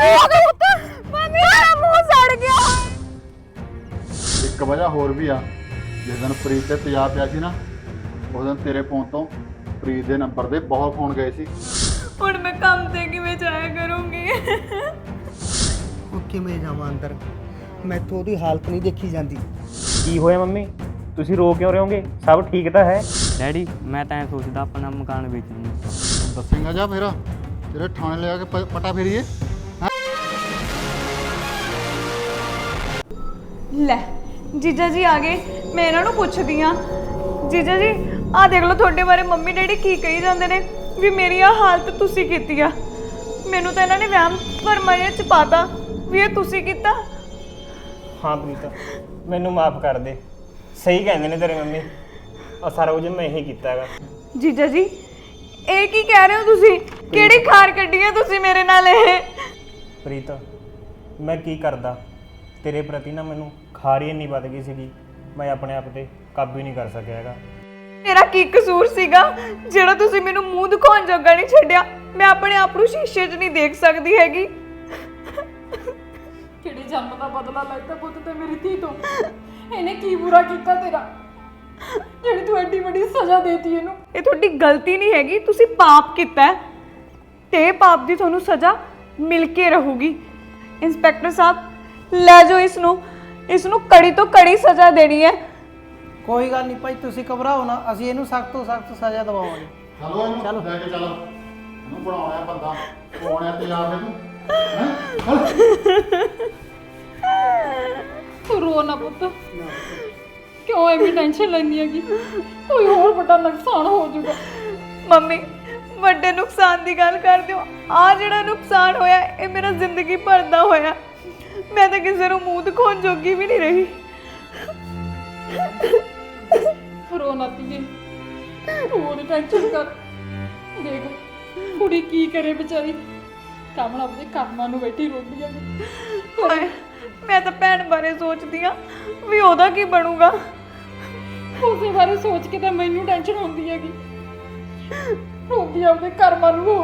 Mummy ਮੇਰਾ ਮੂੰਹ ਸੜ ਗਿਆ ਇੱਕ ਵਜ੍ਹਾ ਹੋਰ ਵੀ ਆ। ਜਿਸ ਦਿਨ ਪ੍ਰੀਤ ਤੇ ਪੰਜਾਬ ਪਿਆ ਸੀ ਨਾ ਉਸ ਦਿਨ ਤੇਰੇ ਫੋਨ ਤੋਂ ਪ੍ਰੀਤ ਦੇ ਨੰਬਰ ਦੇ ਬਹੁਤ ਫੋਨ ਗਏ ਸੀ। ਹੁਣ ਮੈਂ ਕੰਮ ਤੇ ਕਿਵੇਂ ਜਾਇਆ ਕਰੂੰਗੀ? ਉਹ ਕਿਵੇਂ ਜਾਵਾਂ ਅੰਦਰ? ਮੈਥੋਂ ਉਹਦੀ ਹਾਲਤ ਨਹੀਂ ਦੇਖੀ ਜਾਂਦੀ। ਕੀ ਹੋਇਆ ਮੰਮੀ? ਤੁਸੀਂ ਰੋ ਕਿਉਂ ਰਹੇ ਹੋਗੇ? ਸਭ ਠੀਕ ਤਾਂ ਹੈ? ਡੈਡੀ ਮੈਂ ਤਾਂ ਐਂ ਸੋਚਦਾ ਆਪਣਾ ਮਕਾਨ ਵੇਚ ਦੂੰ ਦੱਸੇਗਾ ਜਾ ਫਿਰ ਤੇਰੇ ਥਾਣੇ ਲਿਆ ਕੇ ਪ- ਪਟਾ ਫੇਰੀਏ? ਲੈ ਜੀਜਾ ਜੀ ਆ ਗਏ ਮੈਂ ਇਹਨਾਂ ਨੂੰ ਪੁੱਛਦੀ ਆ ਜੀਜਾ ਜੀ ਆ ਦੇਖ ਲਓ ਤੁਹਾਡੇ ਬਾਰੇ ਮੰਮੀ ਡੈਡੀ ਕੀ ਕਹੀ ਜਾਂਦੇ ਨੇ ਵੀ ਮੇਰੀ ਆ ਹਾਲਤ ਤੁਸੀਂ ਕੀਤੀ ਆ। ਮੈਨੂੰ ਤਾਂ ਇਹਨਾਂ ਨੇ ਵਹਿਮ ਭਰਮਾਂ ਚ ਪਾਤਾ ਵੀ ਇਹ ਤੁਸੀਂ ਕੀਤਾ। ਹਾਂ ਪ੍ਰੀਤ ਮੈਨੂੰ ਮਾਫ ਕਰ ਦੇ। ਸਹੀ ਕਹਿੰਦੇ ਨੇ ਤੇਰੇ ਮੰਮੀ ਆ ਸਾਰਾ ਕੁਝ ਮੈਂ ਹੀ ਕੀਤਾ ਹੈਗਾ। ਜੀਜਾ ਜੀ ਇਹ ਕੀ ਕਹਿ ਰਹੇ ਹੋ ਤੁਸੀਂ? ਕਿਹੜੀ ਖਾਰ ਕੱਢੀ ਹੈ ਤੁਸੀਂ ਮੇਰੇ ਨਾਲ ਇਹ? ਪ੍ਰੀਤ ਮੈਂ ਕੀ ਕਰਦਾ? ਤੇਰੇ ਪ੍ਰਤੀ ਨਾ ਮੈਨੂੰ ਖਾਰੀ ਇੰਨੀ ਵੱਧ ਗਈ ਸੀਗੀ ਮੈਂ ਆਪਣੇ ਆਪ ਤੇ ਕਾਬੂ ਹੀ ਨਹੀਂ ਕਰ ਸਕਿਆ ਹੈਗਾ। ਮੇਰਾ ਕੀ ਕਸੂਰ ਸੀਗਾ? ਜਿਹੜਾ ਤੁਸੀਂ ਮੈਨੂੰ ਮੂੰਹ ਦਿਖਾਉਣ ਜੋਗਾ ਨਹੀਂ ਛੱਡਿਆ ਮੈਂ ਆਪਣੇ ਆਪ ਨੂੰ ਸ਼ੀਸ਼ੇ 'ਚ ਨਹੀਂ ਦੇਖ ਸਕਦੀ ਹੈਗੀ। ਕਿਹੜੇ ਜਨਮ ਦਾ ਬਦਲਾ ਲੈਤਾ ਪੁੱਤ ਤੇ ਮੇਰੀ ਧੀ ਤੋਂ? ਇਹਨੇ ਕੀ ਬੁਰਾ ਕੀਤਾ ਤੇਰਾ? ਜਿਹੜੀ ਤੂੰ ਐਡੀ ਵੱਡੀ ਸਜ਼ਾ ਦੇਤੀ ਇਹਨੂੰ। ਇਹ ਤੁਹਾਡੀ ਗਲਤੀ ਨਹੀਂ ਹੈਗੀ ਤੁਸੀਂ ਪਾਪ ਕੀਤਾ ਹੈ। ਤੇ ਇਹ ਪਾਪ ਦੀ ਤੁਹਾਨੂੰ ਸਜ਼ਾ ਮਿਲ ਕੇ ਰਹੂਗੀ। ਇੰਸਪੈਕਟਰ ਸਾਹਿਬ ਲੈ ਜਾਓ ਇਸ ਨੂੰ ਇਸ ਨੂੰ ਕੜੀ ਤੋਂ ਕੜੀ ਸਜ਼ਾ ਦੇਣੀ ਹੈ। ਕੋਈ ਗੱਲ ਨਹੀਂ ਭਾਈ ਤੁਸੀਂ ਘਬਰਾਓ ਨਾ ਅਸੀਂ ਇਹਨੂੰ ਸਖਤ ਤੋਂ ਸਖਤ ਸਜ਼ਾ ਦਵਾਵਾਂਗੇ। ਚਲੋ ਇਹਨੂੰ ਚਲੋ। ਲੈ ਕੇ ਚਲੋ। ਇਹਨੂੰ ਬਣਾਉਣਾ ਬੰਦਾ ਪਾਉਣਾ ਤੇ ਆ ਤੂੰ ਤੂੰ ਰੋ ਨਾ ਪੁੱਤ। ਕਿਉਂ ਐਵੇਂ ਟੈਨਸ਼ਨ ਲੈਂਦੀ ਹੈਗੀ? ਕੋਈ ਹੋਰ ਵੱਡਾ ਨੁਕਸਾਨ ਹੋ ਜਾਊਗਾ। ਮੰਮੀ ਵੱਡੇ ਨੁਕਸਾਨ ਦੀ ਗੱਲ ਕਰਦੇ ਹੋ। ਆ ਜਿਹੜਾ ਨੁਕਸਾਨ ਹੋਇਆ ਇਹ ਮੇਰਾ ਜ਼ਿੰਦਗੀ ਭਰ ਦਾ ਹੋਇਆ। ਮੈਂ ਤਾਂ ਕਿਸੇ ਨੂੰ ਮੂੰਹ ਦਿਖਾਉਣ ਜੋਗੀ ਵੀ ਨਹੀਂ ਰਹੀ। ਰੋ ਨਾ ਧੀਏ ਤੂੰ ਉਹਦੀ ਟੈਨਸ਼ਨ ਕਰ। ਦੇਖ ਕੁੜੀ ਕੀ ਕਰੇ ਵਿਚਾਰੀ। ਕਮਲ ਆਪਣੇ ਕਰਮਾਂ ਨੂੰ ਬੈਠੀ ਰੋਂਦੀ ਹੈਗੀ ਹਾਏ, ਮੈਂ ਤਾਂ ਭੈਣ ਬਾਰੇ ਸੋਚਦੀ ਆ ਵੀ ਉਹਦਾ ਕੀ ਬਣੂਗਾ। ਉਸੇ ਬਾਰੇ ਸੋਚ ਕੇ ਤਾਂ ਮੈਨੂੰ ਟੈਨਸ਼ਨ ਹੁੰਦੀ ਹੈਗੀ। ਰੋਂਦੀ ਆਪਣੇ ਕਰਮਾਂ ਨੂੰ ਰੋ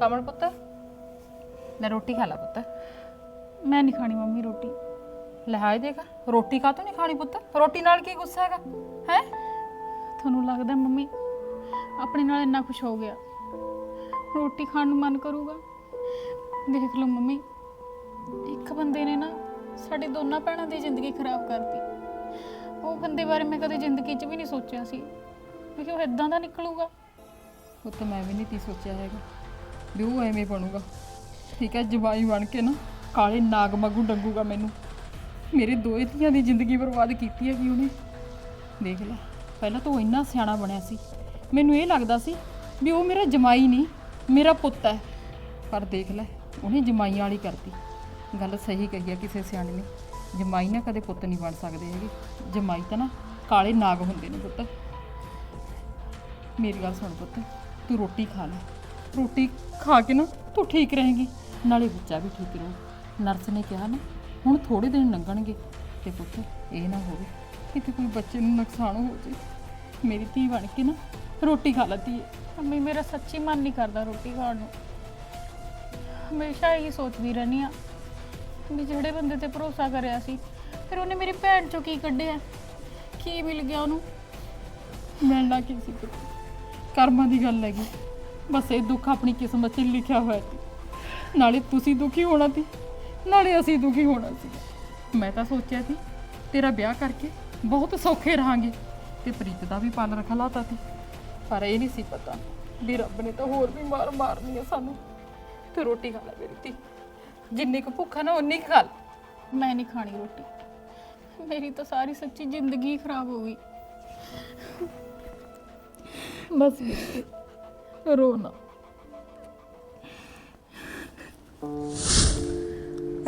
ਕਮਲ ਪੁੱਤ ਲੈ ਰੋਟੀ ਖਾ ਲੈ ਪੁੱਤ। ਮੈਂ ਨਹੀਂ ਖਾਣੀ ਮੰਮੀ ਰੋਟੀ। ਲੈ ਹਾਏ ਦੇਖ ਰੋਟੀ ਕਾ ਨਹੀਂ ਖਾਣੀ ਪੁੱਤ? ਰੋਟੀ ਨਾਲ ਕੀ ਗੁੱਸਾ ਹੈਗਾ? ਹੈ? ਤੁਹਾਨੂੰ ਲੱਗਦਾ ਮੰਮੀ ਆਪਣੇ ਨਾਲ ਇੰਨਾ ਖੁਸ਼ ਹੋ ਗਿਆ? ਰੋਟੀ ਖਾਣ ਨੂੰ ਮਨ ਕਰੂਗਾ? ਦੇਖ ਲਓ ਮੰਮੀ ਇੱਕ ਬੰਦੇ ਨੇ ਨਾ ਸਾਡੀ ਦੋਨਾਂ ਭੈਣਾਂ ਦੀ ਜ਼ਿੰਦਗੀ ਖਰਾਬ ਕਰਤੀ। ਉਹ ਬੰਦੇ ਬਾਰੇ ਮੈਂ ਕਦੇ ਜ਼ਿੰਦਗੀ 'ਚ ਵੀ ਨਹੀਂ ਸੋਚਿਆ ਸੀ। ਵੀ ਉਹ ਇਦਾਂ ਦਾ ਨਿਕਲੂਗਾ। ਉਹ ਤਾਂ ਮੈਂ ਵੀ ਨਹੀਂ ਤੀ ਸੋਚਿਆ ਹੈਗਾ। ਵੀ ਉਹ ਐਵੇਂ ਬਣੂਗਾ। ਠੀਕ ਹੈ, ਜਵਾਈ ਬਣ ਕੇ ਨਾ ਕਾਲੇ ਨਾਗ ਵਾਂਗੂ ਡੰਗੂਗਾ ਮੈਨੂੰ। ਮੇਰੇ ਦੋਏ ਧੀਆਂ ਦੀ ਜ਼ਿੰਦਗੀ ਬਰਬਾਦ ਕੀਤੀ ਹੈਗੀ ਉਹਨੇ। ਦੇਖ ਲੈ, ਪਹਿਲਾਂ ਤਾਂ ਉਹ ਇੰਨਾ ਸਿਆਣਾ ਬਣਿਆ ਸੀ। ਮੈਨੂੰ ਇਹ ਲੱਗਦਾ ਸੀ ਵੀ ਉਹ ਮੇਰਾ ਜਮਾਈ ਨਹੀਂ, ਮੇਰਾ ਪੁੱਤ ਹੈ। ਪਰ ਦੇਖ ਲੈ, ਉਹਨੇ ਜਮਾਈਆਂ ਵਾਲੀ ਕਰਤੀ। ਗੱਲ ਸਹੀ ਕਹੀ ਹੈ ਕਿਸੇ ਸਿਆਣੇ ਨੇ। ਜਮਾਈ ਨਾ ਕਦੇ ਪੁੱਤ ਨਹੀਂ ਬਣ ਸਕਦੇ ਹੈਗੇ। ਜਮਾਈ ਤਾਂ ਨਾ ਕਾਲੇ ਨਾਗ ਹੁੰਦੇ ਨੇ ਪੁੱਤ। ਮੇਰੀ ਗੱਲ ਸੁਣ ਪੁੱਤ, ਤੂੰ ਰੋਟੀ ਖਾ ਲੈ। ਰੋਟੀ ਖਾ ਕੇ ਨਾ ਤੂੰ ਠੀਕ ਰਹੇਂਗੀ। ਨਾਲੇ ਬੱਚਾ ਵੀ ਠੀਕ ਰਹੂ। ਨਰਸ ਨੇ ਕਿਹਾ ਨਾ ਹੁਣ ਥੋੜੇ ਦਿਨ ਲੰਘਣਗੇ ਤੇ ਪੁੱਤ ਇਹ ਨਾ ਹੋਵੇ ਕਿਤੇ ਕੋਈ ਬੱਚੇ ਨੂੰ ਨੁਕਸਾਨ ਹੋ ਜੇ। ਮੇਰੀ ਧੀ ਬਣ ਕੇ ਨਾ ਰੋਟੀ ਖਾ ਲੈਤੀ ਹੈ। ਮੰਮੀ ਮੇਰਾ ਸੱਚੀ ਮਨ ਨਹੀਂ ਕਰਦਾ ਰੋਟੀ ਖਾਣ ਨੂੰ। ਹਮੇਸ਼ਾ ਇਹੀ ਸੋਚਦੀ ਰਹਿੰਦੀ ਆ ਵੀ ਜਿਹੜੇ ਬੰਦੇ ਤੇ ਭਰੋਸਾ ਕਰਿਆ ਸੀ ਫਿਰ ਉਹਨੇ ਮੇਰੀ ਭੈਣ ਚੋਂ ਕੀ ਕੱਢਿਆ? ਕੀ ਮਿਲ ਗਿਆ ਉਹਨੂੰ? ਮਿਲਣਾ ਕੀ ਸੀ ਪੁੱਤ ਕਰਮਾਂ ਦੀ ਗੱਲ ਹੈਗੀ। ਬਸ ਇਹ ਦੁੱਖ ਆਪਣੀ ਕਿਸਮਤ 'ਚ ਲਿਖਿਆ ਹੋਇਆ ਸੀ। ਨਾਲੇ ਤੁਸੀਂ ਦੁਖੀ ਹੋਣਾ ਸੀ ਨਾਲੇ ਅਸੀਂ ਦੁਖੀ ਹੋਣਾ ਸੀ। ਮੈਂ ਤਾਂ ਸੋਚਿਆ ਸੀ ਤੇਰਾ ਵਿਆਹ ਕਰਕੇ ਬਹੁਤ ਸੌਖੇ ਰਹਾਂਗੇ ਤੇ ਪ੍ਰੀਤ ਦਾ ਵੀ ਪਾਲਣ ਖਲਾਤਾ ਸੀ। ਪਰ ਇਹ ਨਹੀਂ ਸੀ ਪਤਾ ਵੀ ਰੱਬ ਨੇ ਤਾਂ ਹੋਰ ਵੀ ਮਾਰ ਮਾਰਨੀ ਆ ਸਾਨੂੰ। ਤੇ ਰੋਟੀ ਖਾ ਲੈ ਮੇਰੀ ਧੀ। ਜਿੰਨੀ ਕੁ ਭੁੱਖ ਆ ਨਾ ਉਨੀ ਕੁ ਖਾ ਲੈ। ਮੈਂ ਨਹੀਂ ਖਾਣੀ ਰੋਟੀ। ਮੇਰੀ ਤਾਂ ਸਾਰੀ ਸੱਚੀ ਜ਼ਿੰਦਗੀ ਖਰਾਬ ਹੋ ਗਈ। ਬਸ ਨਾ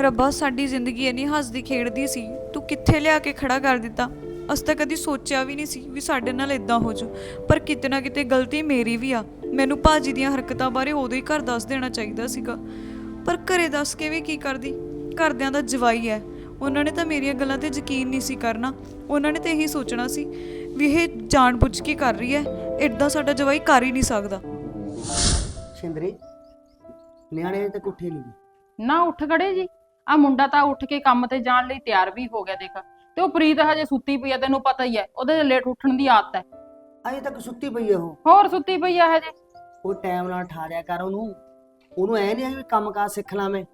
ਰੱਬਾ, ਸਾਡੀ ਜ਼ਿੰਦਗੀ ਇੰਨੀ ਹੱਸਦੀ ਖੇਡਦੀ ਸੀ। ਤੂੰ ਕਿੱਥੇ ਲਿਆ ਕੇ ਖੜਾ ਕਰ ਦਿੱਤਾ? ਅਸ ਤਾਂ ਕਦੀ ਸੋਚਿਆ ਵੀ ਨਹੀਂ ਸੀ ਵੀ ਸਾਡੇ ਨਾਲ ਇਦਾਂ ਹੋ ਜਾਊ। ਪਰ ਕਿਤੇ ਨਾ ਕਿਤੇ ਗਲਤੀ ਮੇਰੀ ਵੀ ਆ। ਮੈਨੂੰ ਭਾਜੀ ਦੀਆਂ ਹਰਕਤਾਂ ਬਾਰੇ ਉਦੋਂ ਹੀ ਘਰ ਦੱਸ ਦੇਣਾ ਚਾਹੀਦਾ ਸੀਗਾ। ਪਰ ਘਰੇ ਦੱਸ ਕੇ ਵੀ ਕੀ ਕਰਦੀ? ਘਰਦਿਆਂ ਦਾ ਜਵਾਈ ਹੈ ਉਹਨਾਂ ਨੇ ਤਾਂ ਮੇਰੀਆਂ ਗੱਲਾਂ ਤੇ ਯਕੀਨ ਨਹੀਂ ਸੀ ਕਰਨਾ। ਉਹਨਾਂ ਨੇ ਤਾਂ ਇਹੀ ਸੋਚਣਾ ਸੀ ਵੀ ਇਹ ਜਾਣ ਬੁੱਝ ਕੇ ਕਰ ਰਹੀ ਹੈ ਇੱਦਾਂ ਸਾਡਾ ਜਵਾਈ ਕਰ ਹੀ ਨਹੀਂ ਸਕਦਾ। ਸ਼ਿੰਦਰੇ ਨਿਆਣੇ ਅਜੇ ਤੱਕ ਉੱਠੇ ਨਹੀਂ। ਨਾ ਉੱਠ ਖੜੇ ਜੀ। ਆ ਮੁੰਡਾ ਤਾਂ ਉੱਠ ਕੇ ਕੰਮ ਤੇ ਜਾਣ ਲਈ ਤਿਆਰ ਵੀ ਹੋ ਗਿਆ ਦੇਖ। ਤੇ ਉਹ ਪ੍ਰੀਤ ਹਜੇ ਸੁੱਤੀ ਪਈ ਆ ਤੈਨੂੰ ਪਤਾ ਹੀ ਹੈ ਉਹਦੇ ਲੇਟ ਉੱਠਣ ਦੀ ਆਦਤ ਹੈ ਅਜੇ ਤੱਕ ਸੁੱਤੀ ਪਈ ਆ ਉਹ। ਹੋਰ ਸੁੱਤੀ ਪਈ ਆ ਹਜੇ? ਉਹ ਟਾਈਮ ਨਾਲ ਠਾਰਿਆ ਕਰ ਉਹਨੂੰ। ਉਹਨੂੰ ਐ ਨਹੀਂ ਵੀ ਕੰਮ ਕਾਰ ਸਿੱਖ ਲਾਂ ਮੈਂ।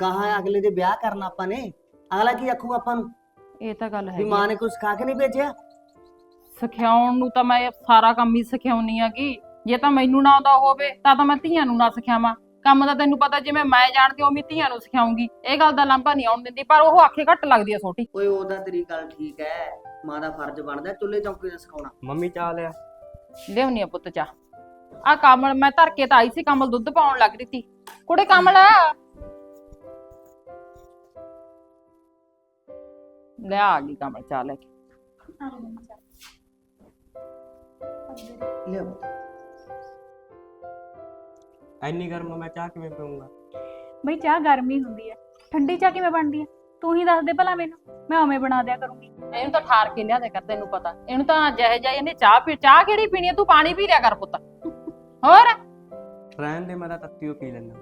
ਗਾਹਾਂ ਅਗਲੇ ਦੇ ਵਿਆਹ ਕਰਨਾ ਆਪਾਂ ਨੇ। ਅਗਲਾ ਕੀ ਆਖੂ ਆਪਾਂ ਨੂੰ? ਇਹ ਤਾਂ ਗੱਲ ਵੀ ਹੈ ਮਾਂ ਨੇ ਕੁਝ ਸਿਖਾ ਕੇ ਨਹੀਂ ਭੇਜਿਆ? ਸਿਖਾਉਣ ਨੂੰ ਤਾਂ ਮੈਂ ਸਾਰਾ ਕੰਮ ਹੀ ਸਿਖਾਉਣੀ ਆ ਕਿ ਜੇ ਤਾਂ ਮੈਨੂੰ ਨਾ ਆਉਂਦਾ ਹੋਵੇ ਤਾਂ ਤਾਂ ਮੈਂ ਧੀਆਂ ਨੂੰ ਨਾ ਸਿਖਾਵਾਂ। ਕੰਮ ਦਾ ਤੈਨੂੰ ਪਤਾ ਜਿਵੇਂ ਮੈਂ ਜਾਣਦੀ ਹਾਂ ਉਵੇਂ ਧੀਆਂ ਨੂੰ ਸਿਖਾਉਂਗੀ। ਇਹ ਗੱਲ ਦਾ ਲਾਂਭਾ ਨਹੀਂ ਆਉਣ ਦਿੰਦੀ ਪਰ ਉਹ ਆਖੇ ਘੱਟ ਲੱਗਦੀ ਆ ਛੋਟੀ। ਓਏ ਉਹਦਾ ਤੇਰੀ ਗੱਲ ਠੀਕ ਹੈ ਮਾਂ ਦਾ ਫਰਜ਼ ਬਣਦਾ ਚੁੱਲ੍ਹੇ ਚੌਂਕੇ ਦਾ ਸਿਖਾਉਣਾ। ਮੰਮੀ ਚਾਹ ਲਿਆ। ਲਿਆਉਣੀ ਆ ਪੁੱਤ ਚਾ ਆ ਕਮਲ ਮੈਂ ਧਰ ਕੇ ਤਾਂ ਆਈ ਸੀ ਕਮਲ ਦੁੱਧ ਪਾਉਣ ਲੱਗ ਰਹੀ ਸੀ। ਕੁੜੇ ਕਮਲ। ਲੈ ਆ ਗਈ ਕਮਲ ਚਾਹ ਲੈ ਕੇ। ਲਿਆ ਐਨੀ ਗਰਮ ਮੈਂ ਚਾਹ ਕਿਵੇਂ ਪੀਊਂਗਾ? ਬਈ ਚਾਹ ਗਰਮੀ ਹੁੰਦੀ ਹੈ ਠੰਡੀ ਚਾਹ ਕਿਵੇਂ ਬਣਦੀ ਹੈ ਤੂੰ ਹੀ ਦੱਸ ਦੇ ਭਲਾ ਮੈਨੂੰ। ਮੈਂ ਉਵੇਂ ਬਣਾ ਦਿਆ ਕਰੂੰਗੀ। ਇਹਨੂੰ ਤਾਂ ਠਾਰ ਕੇ ਲਿਆ ਦੇ ਕਰ ਤੈਨੂੰ ਪਤਾ। ਇਹਨੂੰ ਤਾਂ ਜਿਹੇ ਜਿਹੇ ਇਹਨੇ ਚਾਹ ਪੀ ਚਾਹ ਕਿਹੜੀ ਪੀਣੀ ਆ? ਤੂੰ ਪਾਣੀ ਪੀ ਲਿਆ ਕਰ ਪੁੱਤ। ਹੋਰ? ਰਹਿਣ ਦੇ ਮੈਂ ਤਾਂ ਤੱਤੀ ਓ ਪੀ ਲੈਂਦਾ।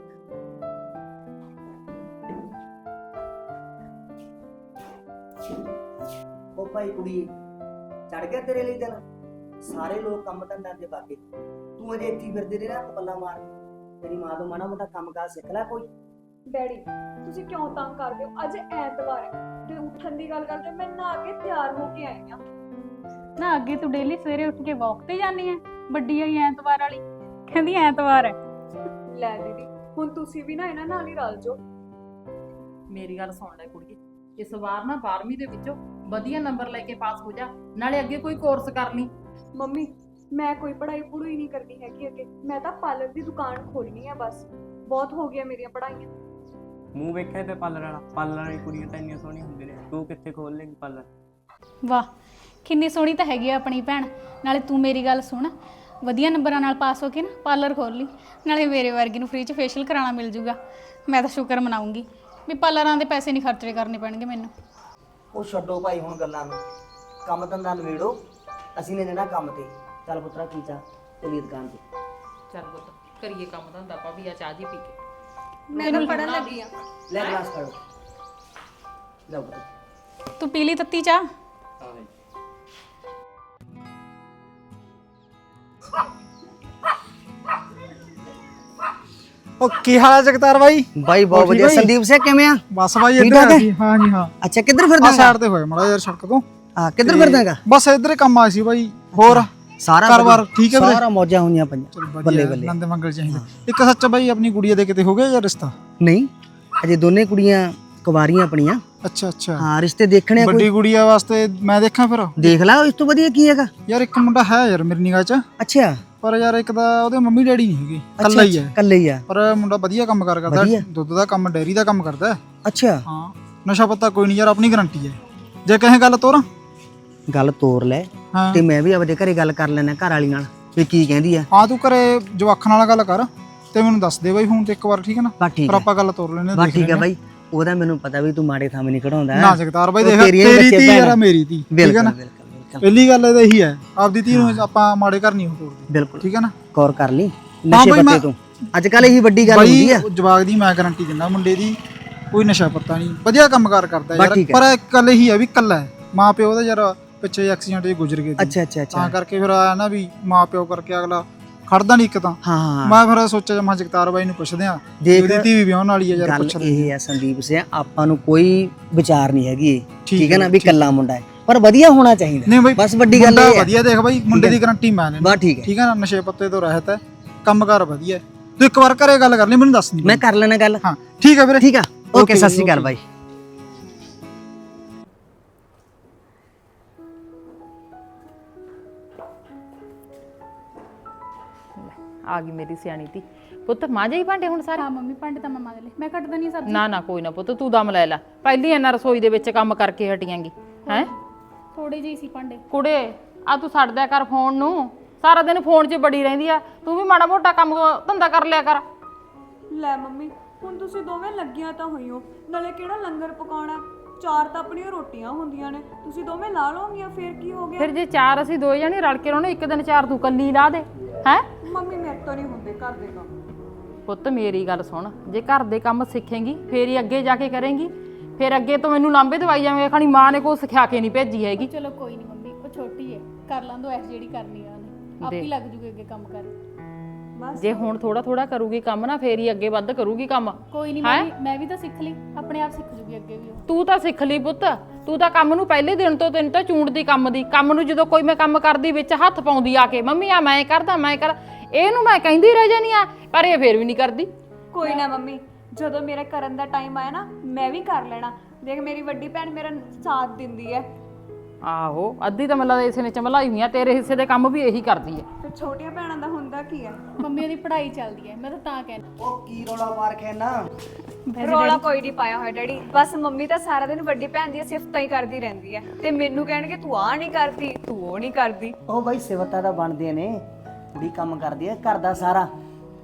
ਉਹ ਭਾਈ ਕੁੜੀ ਚੜ ਗਿਆ ਤੇਰੇ ਲਈ ਦਿਨ? ਸਾਰੇ ਲੋਕ ਕੰਮ ਧੰਦਾ ਤੇ ਬਾਕੀ ਤੂੰ ਅਜੇ ਇੱਥੇ ਹੀ ਫਿਰਦੇ ਰਹੇ ਨਾ ਪੱਲਾ ਮਾਰ। ਤੇਰੀ ਮਾਂ ਤੋਂ ਮਾੜਾ ਮੋਟਾ ਕੰਮ ਕਾਰ ਸਿੱਖ ਲੈ ਕੋਈ। ਡੈਡੀ ਤੁਸੀਂ ਕਿਉਂ ਤੰਗ ਕਰਦੇ ਹੋ? ਅੱਜ ਐਤਵਾਰ ਹੈ। ਤੇ ਉੱਠਣ ਦੀ ਗੱਲ ਕਰਦੇ ਹੋ, ਮੈਂ ਨਹਾ ਕੇ ਤਿਆਰ ਹੋ ਕੇ ਆਈ ਆ ਨਾ ਅੱਗੇ ਤੂੰ ਡੇਲੀ ਸਵੇਰੇ ਉੱਠ ਕੇ ਵਾਕ ਤੇ ਜਾਂਦੀ ਐ ਵੱਡੀ ਆਈ ਐਤਵਾਰ ਵਾਲੀ। ਕਹਿੰਦੀ ਐਤਵਾਰ ਹੈ। ਲੈ ਦੀਦੀ ਹੁਣ ਤੁਸੀਂ ਵੀ ਨਾ ਇਹਨਾਂ ਨਾਲ ਹੀ ਰਲ ਜਾਓ। ਮੇਰੀ ਗੱਲ ਸੁਣ ਲੈ ਕੁੜੀਏ ਇਸ ਵਾਰ ਨਾ 12ਵੀਂ ਦੇ ਵਿੱਚੋਂ ਵਧੀਆ ਨੰਬਰ ਲੈ ਕੇ ਪਾਸ ਹੋ ਜਾ ਨਾਲੇ ਅੱਗੇ ਕੋਈ ਕੋਰਸ ਕਰ ਲਈ। ਮੰਮੀ ਮੈਂ ਕੋਈ ਪੜ੍ਹਾਈ ਪੜੂਈ ਨਹੀਂ ਕਰਨੀ ਹੈਗੀ ਅੱਗੇ। ਮੈਂ ਤਾਂ ਪਾਰਲਰ ਦੀ ਦੁਕਾਨ ਖੋਲਣੀ ਹੈ ਬਸ। ਬਹੁਤ ਹੋ ਗਿਆ ਮੇਰੀਆਂ ਪੜ੍ਹਾਈਆਂ। ਮੂੰਹ ਵੇਖਿਆ ਤੇ ਪਾਲਰ ਵਾਲਾ? ਪਾਲਰ ਵਾਲੀ ਕੁੜੀਆਂ ਤਾਂ ਇੰਨੀਆਂ ਸੋਹਣੀਆਂ ਹੁੰਦੀਆਂ ਨੇ। ਤੂੰ ਕਿੱਥੇ ਖੋਲ ਲੇਂਗੀ ਪਾਲਰ ਵਾਹ ਕਿੰਨੀ ਸੋਹਣੀ ਤਾਂ ਹੈਗੀ ਆ ਆਪਣੀ ਭੈਣ। ਨਾਲੇ ਤੂੰ ਮੇਰੀ ਗੱਲ ਸੁਣ। ਵਧੀਆ ਨੰਬਰਾਂ ਨਾਲ ਪਾਸ ਹੋ ਕੇ ਨਾ ਪਾਰਲਰ ਖੋਲ ਲਈ। ਨਾਲੇ ਮੇਰੇ ਵਰਗੀ ਨੂੰ ਫ੍ਰੀ ਚ ਫੇਸ਼ੀਅਲ ਕਰਾਉਣਾ ਮਿਲ ਜੂਗਾ। ਮੈਂ ਤਾਂ ਸ਼ੁਕਰ ਮਨਾਉਂਗੀ ਵੀ ਪਾਰਲਰਾਂ ਦੇ ਪੈਸੇ ਨਹੀਂ ਖਰਚੇ ਕਰਨੇ ਪੈਣਗੇ ਮੈਨੂੰ। ਉਹ ਛੱਡੋ ਭਾਈ ਹੁਣ ਗੱਲਾਂ ਨੂੰ। ਕੰਮ ਧੰਦਾ ਨਵੇੜੋ ਅਸੀਂ ਨੇ ਦੇਣਾ ਕੰਮ ਤੇ। ਚੱਲ ਪੁੱਤਰਾ ਕੀ ਚਾ ਚਲੀ ਦੁਕਾਨ ਤੇ ਚੱਲ ਪੁੱਤ ਕਰੀਏ ਕੰਮ ਧੰਦਾ ਆਪਾਂ ਵੀ ਆ ਚਾਹ ਜੀ ਪੀ ਕੇ। ਮੈਂ ਤਾਂ ਪੜ੍ਹਨ ਲੱਗੀ ਆ। ਲੈ ਗਲਾਸ ਫੜੋ। ਲਓ ਪੁੱਤ। ਤੂੰ ਪੀ ਲਈ ਤੱਤੀ ਚਾਹ? ਉਹ ਕੀ ਹਾਲ ਹੈ ਜਗਤਾਰ ਬਾਈ? ਬਾਈ ਬਹੁਤ ਵਧੀਆ? ਸੰਦੀਪ ਸਿੰਘ ਕਿਵੇਂ ਆ? ਬਸ ਬਾਈ ਠੀਕ ਇੱਧਰ ਠਾਕ ਆ ਹੈ? ਹਾਂ ਜੀ ਹਾਂ। ਅੱਛਾ ਕਿੱਧਰ ਆ ਫਿਰਦਾ ਸਾਈਡ ਤੇ ਹੋਇਆ ਮੜਾ ਯਾਰ ਸੜਕ ਤੋਂ। ਹਾਂ ਕਿੱਧਰ ਤੇ ਫਿਰਦਾਗਾ ਬਸ ਇੱਧਰ ਹੀ ਕੰਮ ਆਇਆ ਸੀ ਬਾਈ ਹੋਰ? ਸਾਰਾ ਵਧੀਆ- ਠੀਕ ਹੈ ਵੀਰੇ? ਸਾਰਾ ਮੌਜਾਂ ਹੋਈਆਂ ਪਈਆਂ ਬੱਲੇ ਬੱਲੇ। ਨੰਦ ਮੰਗਲ ਚਾਹੀਦਾ ਇੱਕ ਸੱਚ ਬਾਈ ਆਪਣੀ ਗੁੜੀਆ ਦੇ ਕਿਤੇ ਹੋ ਗਿਆ ਜਾਂ ਰਿਸ਼ਤਾ? ਨਹੀਂ ਅਜੇ ਦੋਨੇ ਕੁੜੀਆਂ ਕੁਵਾਰੀਆਂ ਆਪਣੀਆਂ। ਅੱਛਾ ਅੱਛਾ। ਹਾਂ ਰਿਸ਼ਤੇ ਦੇਖਣੇ ਆ ਵੱਡੀ ਕੋਈ ਗੁੜੀਆ ਵਾਸਤੇ ਮੈਂ ਦੇਖਾਂ ਫਿਰ? ਦੇਖ ਲਾ ਇਸ ਤੋਂ ਵਧੀਆ ਕੀ ਹੈਗਾ? ਯਾਰ ਇੱਕ ਮੁੰਡਾ ਹੈ ਯਾਰ ਮੇਰੀ ਨਿਗਾਹ 'ਚ। ਅੱਛਾ। ਪਰ ਯਾਰ ਇੱਕ ਦਾ ਉਹਦੇ ਮੰਮੀ ਡੈਡੀ ਨਹੀਂ ਹੈਗੇ। ਇਕੱਲਾ ਹੀ ਹੈ। ਕੱਲੇ ਹੀ ਆ। ਪਰ ਮੁੰਡਾ ਵਧੀਆ ਕੰਮ ਕਾਰ ਕਰਦਾ। ਦੁੱਧ ਦਾ ਕੰਮ ਡੈਰੀ ਦਾ ਕੰਮ ਕਰਦਾ ਅੱਛਾ। ਹਾਂ ਨਸ਼ਾ ਪੱਤਾ ਕੋਈ ਨਹੀਂ ਯਾਰ ਆਪਣੀ ਗਾਰੰਟੀ ਹੈ। ਜੇ ਕਹੇ ਗੱਲ ਤੋਰਾਂ। ਗੱਲ ਤੋਰ ਲੈ ਹਾਂ। ਤੇ ਮੈਂ ਵੀ ਆਪਦੇ ਘਰੇ ਗੱਲ ਕਰ ਲੈਣਾ ਘਰ ਵਾਲੀ ਨਾਲ ਵੀ ਕੀ ਕਹਿੰਦੀ ਆ। ਹਾਂ ਤੂੰ ਘਰੇ ਜਵਾਖਾਂ ਨਾਲ ਗੱਲ ਕਰ ਤੇ ਮੈਨੂੰ ਦੱਸ ਦੇ ਬਾਈ ਫੋਨ ਤੇ ਇੱਕ ਵਾਰ ਠੀਕ ਹੈ ਨਾ? ਬਸ ਠੀਕ ਆਪਾਂ ਗੱਲ ਤੋਰ ਲੈਨੇ ਬਸ ਠੀਕ ਹੈ ਬਾਈ। ਉਹਦਾ ਮੈਨੂੰ ਪਤਾ ਵੀ ਤੂੰ ਮਾੜੇ ਥਾਂ ਨਹੀਂ ਕਢਾਉਂਦਾ ਨਾ ਜਗਤਾਰ ਬਾਈ ਦੇਖ ਤੇਰੀ ਧੀ ਯਾਰ ਆ। ਮੇਰੀ ਧੀ ਠੀਕ ਹੈ ਬਿਲਕੁਲ ਨਾ? ਬਿਲਕੁਲ ਬਿਲਕੁਲ। ਪਹਿਲੀ ਗੱਲ ਇਹਦਾ ਇਹੀ ਹੈ ਆਪਦੀ ਧੀ ਨੂੰ ਆਪਾਂ ਮਾੜੇ ਘਰ ਨਹੀਂ ਤੋਰਦੇ ਬਿਲਕੁਲ। ਠੀਕ ਹੈ ਨਾ? ਗੌਰ ਕਰ ਲਈ। ਨਸ਼ੇ ਬਾਈ ਪੱਤੇ ਮੈਂ- ਤੋਂ। ਅੱਜ ਕੱਲ ਇਹੀ ਵੱਡੀ ਗੱਲ ਹੁੰਦੀ ਬਾਈ ਆ ਜਵਾਕ ਦੀ ਮੈਂ ਗਾਰੰਟੀ ਦਿੰਦਾ ਮੁੰਡੇ ਦੀ ਕੋਈ ਨਸ਼ਾ ਪੱਤਾ ਨਹੀਂ। ਵਧੀਆ ਕੰਮਕਾਰ ਕਰਦਾ ਬਸ ਯਾਰ ਠੀਕ ਹੈ। ਪਰ ਇੱਕ ਗੱਲ ਇਹੀ ਹੈ ਵੀ ਕੱਲਾ ਹੈ। ਮਾਂ ਪਿਓ ਦਾ ਯਾਰ ਪਿੱਛੇ ਐਕਸੀਡੈਂਟ 'ਚ ਗੁਜ਼ਰ ਗਏ ਸੀ। ਅੱਛਾ ਅੱਛਾ ਅੱਛਾ। ਤਾਂ ਕਰਕੇ ਫਿਰ ਆਇਆ ਨਾ ਵੀ ਮਾਂ ਪਿਓ ਕਰਕੇ ਅਗਲਾ ਖੜਦਾ ਨਹੀਂ ਇੱਕ ਤਾਂ। ਹਾਂ ਮੈਂ ਫਿਰ ਸੋਚਿਆ ਮੈਂ ਜਗਤਾਰ ਬਾਈ ਨੂੰ ਪੁੱਛਦੇ ਆ ਦੇਖ ਉਹਦੀ ਧੀ ਵੀ ਵਿਆਹਣ ਵਾਲੀ ਹੈ ਯਾਰ ਗੱਲ ਪੁੱਛ ਲੈ ਇਹ ਹੈ। ਸੰਦੀਪ ਸਿੰਘ ਆਪਾਂ ਨੂੰ ਕੋਈ ਵਿਚਾਰ ਨਹੀਂ ਹੈਗੀ ਇਹ। ਠੀਕ ਠੀਕ ਹੈ ਨਾ ਵੀ ਕੱਲਾ ਮੁੰਡਾ ਹੈ। ਪਰ ਵਧੀਆ ਹੋਣਾ ਚਾਹੀਦਾ। ਨਹੀਂ ਬਾਈ ਬਸ ਵੱਡੀ ਗੱਲ ਮੁੰਡਾ ਇਹ ਹੈ। ਵਧੀਆ ਦੇਖ ਬਾਈ ਮੁੰਡੇ ਦੀ ਗਾਰੰਟੀ ਮੈਂ ਲੈਣਾ। ਬਸ ਠੀਕ ਹੈ। ਠੀਕ ਹੈ ਨਾ ਨਸ਼ੇ ਪੱਤੇ ਤੋਂ ਰਹਿਤ ਹੈ ਕੰਮਕਾਰ ਵਧੀਆ ਹੈ। ਤੂੰ ਇੱਕ ਵਾਰ ਘਰੇ ਗੱਲ ਕਰ ਲਈ ਮੈਨੂੰ ਦੱਸ ਦੀ ਮੈਂ ਕਰ ਲੈਣਾ ਗੱਲ। ਹਾਂ ਠੀਕ ਹੈ ਵੀਰੇ। ਠੀਕ ਆ। ਓਕੇ ਸਤਿ ਸ਼੍ਰੀ ਅਕਾਲ. ਬਾਈ। ਆ ਗਈ ਮੇਰੀ ਸਿਆਣੀ ਧੀ। ਪੁੱਤ ਮਾਂਜੇ ਹੀ ਭਾਂਡੇ ਹੁਣ ਸਾਰੇ? ਹਾਂ ਮੰਮੀ ਭਾਂਡੇ ਤਾਂ ਮੈਂ ਮਾਰ ਲਏ ਮੈਂ ਕੱਟ ਦਣੀ ਸਬਜ਼ੀ। ਨਾ ਨਾ ਕੋਈ ਨਾ ਪੁੱਤ ਤੂੰ ਦਮ ਲੈ ਲੈ। ਪਹਿਲੀ ਇਹਨਾਂ ਰਸੋਈ ਦੇ ਵਿੱਚ ਕੰਮ ਕਰਕੇ ਹਟੀਆਂਗੀ ਹੈ? ਥੋੜੇ ਜਿਹੇ ਸੀ ਭਾਂਡੇ। ਕੁੜੇ ਆ ਤੂੰ ਛੱਡ ਦਿਆ ਕਰ ਫੋਨ ਨੂੰ। ਸਾਰਾ ਦਿਨ ਫੋਨ 'ਚ ਬੜੀ ਰਹਿੰਦੀ ਆ। ਤੂੰ ਵੀ ਮਾੜਾ ਮੋਟਾ ਕੰਮ ਧੰਦਾ ਕਰ ਲਿਆ ਕਰ। ਲੈ ਮੰਮੀ ਹੁਣ ਤੁਸੀਂ ਦੋਵੇਂ ਲੱਗੀਆਂ ਤਾਂ ਹੋਈਓ। ਨਾਲੇ ਕਿਹੜਾ ਲੰਗਰ ਪਕਾਉਣਾ? ਚਾਰ ਤਾਂ ਆਪਣੀਆਂ ਰੋਟੀਆਂ ਹੁੰਦੀਆਂ ਨੇ। ਤੁਸੀਂ ਦੋਵੇਂ ਲਾ ਲਓਗੀਆਂ ਫੇਰ ਕੀ ਹੋ ਗਿਆ? ਫਿਰ ਜੇ ਚਾਰ ਅਸੀਂ ਦੋ ਜਣੇ ਰਲ ਕੇ ਰੋਣੇ ਇੱਕ ਦਿਨ ਚਾਰ ਤੂੰ ਕੱਲੀ ਲਾ ਦੇ ਹੈ? ਮੰਮੀ ਮੇਰੇ ਤੋਂ ਨਹੀਂ ਹੁੰਦੇ ਘਰ ਦੇ ਕੰਮ। ਪੁੱਤ ਮੇਰੀ ਗੱਲ ਸੁਣ। ਜੇ ਘਰ ਦੇ ਕੰਮ ਸਿੱਖੇਂਗੀ ਫੇਰ ਹੀ ਅੱਗੇ ਜਾ ਕੇ ਕਰੇਂਗੀ। ਫਿਰ ਅੱਗੇ ਤੋਂ ਮੈਨੂੰ ਲਾਂਬੇ ਦਵਾਈ ਜਾਵੇਂ ਖਾਣੀ ਮਾਂ ਨੇ ਕੋਈ ਸਿਖਾ ਕੇ ਨਹੀਂ ਭੇਜੀ ਹੈਗੀ। ਚਲੋ ਕੋਈ ਨਹੀਂ ਮੰਮੀ ਉਹ ਛੋਟੀ ਹੈ ਕਰ ਲਾਂ ਦੋ ਐਸ ਜਿਹੜੀ ਕਰਨੀ ਆ ਉਹਨੇ। ਆਪ ਹੀ ਲੱਗ ਜੂਗੇ ਅੱਗੇ ਕੰਮ ਕਰ। ਜੇ ਹੁਣ ਥੋੜਾ ਥੋੜਾ ਕਰੂਗੀ ਕੰਮ ਨਾ ਫੇਰ ਹੀ ਅੱਗੇ ਵੱਧ ਕਰੂਗੀ ਕੰਮ। ਕੋਈ ਨਹੀਂ ਮੈਂ ਵੀ ਮੈਂ ਵੀ ਤਾਂ ਸਿੱਖ ਲਈ। ਆਪਣੇ ਆਪ ਸਿੱਖ ਜੂਗੀ ਅੱਗੇ ਵੀ ਉਹ। ਤੂੰ ਤਾਂ ਸਿੱਖ ਲਈ ਪੁੱਤ। ਤੂੰ ਤਾਂ ਕੰਮ ਨੂੰ ਪਹਿਲੇ ਦਿਨ ਤੋਂ ਤੈਨੂੰ ਤਾਂ ਚੂੰਡਦੀ ਕੰਮ ਦੀ। ਕੰਮ ਨੂੰ ਜਦੋਂ ਕੋਈ ਮੈਂ ਕੰਮ ਕਰਦੀ ਵਿੱਚ ਹੱਥ ਪਾਉਂਦੀ ਆ ਕੇ ਮੰਮੀ ਆ ਮੈਂ ਕਰਦਾ ਮੈਂ ਕਰ ਇਹਨੂੰ ਮੈਂ ਕਹਿੰਦੀ ਰਹਿ ਜਾਨੀ ਆ ਪਰ ਇਹ ਫੇਰ ਵੀ ਨਹੀਂ ਕਰਦੀ। ਕੋਈ ਨਾ ਮੰਮੀ ਜਦੋਂ ਮੇਰਾ ਕਰਨ ਦਾ ਟਾਈਮ ਆਇਆ ਨਾ ਮੈਂ ਵੀ ਕਰ ਲੈਣਾ। ਦੇਖ ਮੇਰੀ ਵੱਡੀ ਭੈਣ ਮੇਰਾ ਸਾਥ ਦਿੰਦੀ ਹੈ। ਆਹੋ ਅੱਧੀ ਤਾਂ ਮੈਨੂੰ ਲੱਗਦਾ ਇਸੇ ਨੇ ਚਮਲਾਈ ਹੋਈਆਂ ਤੇਰੇ ਹਿੱਸੇ ਦੇ ਕੰਮ ਵੀ ਇਹੀ ਕਰਦੀ ਹੈ ਫਿਰ ਛੋਟੀਆਂ ਭੈਣਾਂ ਦਾ ਹੁੰਦਾ ਕੀ ਹੈ ਮੰਮੀ ਉਹਦੀ ਪੜ੍ਹਾਈ ਚੱਲਦੀ ਹੈ ਮੈਂ ਤਾਂ ਤਾਂ ਕਹਿੰਦੀ ਉਹ ਕੀ ਰੋਲਾ ਮਾਰ ਕੇ ਨਾ? ਰੋਲਾ ਕੋਈ ਨਹੀਂ ਪਾਇਆ ਹੋਇਆ ਡੈਡੀ। ਬਸ ਮੰਮੀ ਤਾਂ ਸਾਰਾ ਦਿਨ ਵੱਡੀ ਭੈਣ ਦੀਆਂ ਸਿਫਤਾਂ ਹੀ ਕਰਦੀ ਰਹਿੰਦੀ ਹੈ ਤੇ ਮੈਨੂੰ ਕਹਿਣਗੇ ਤੂੰ ਆ ਨਹੀਂ ਕਰਦੀ ਤੂੰ ਉਹ ਨਹੀਂ ਕਰਦੀ। ਉਹ ਬਾਈ ਸਿਵਤਾ ਦਾ ਬਣਦੇ ਨੇ ਕੁੜੀ ਕੰਮ ਕਰਦੀ ਹੈ ਘਰ ਦਾ ਸਾਰਾ।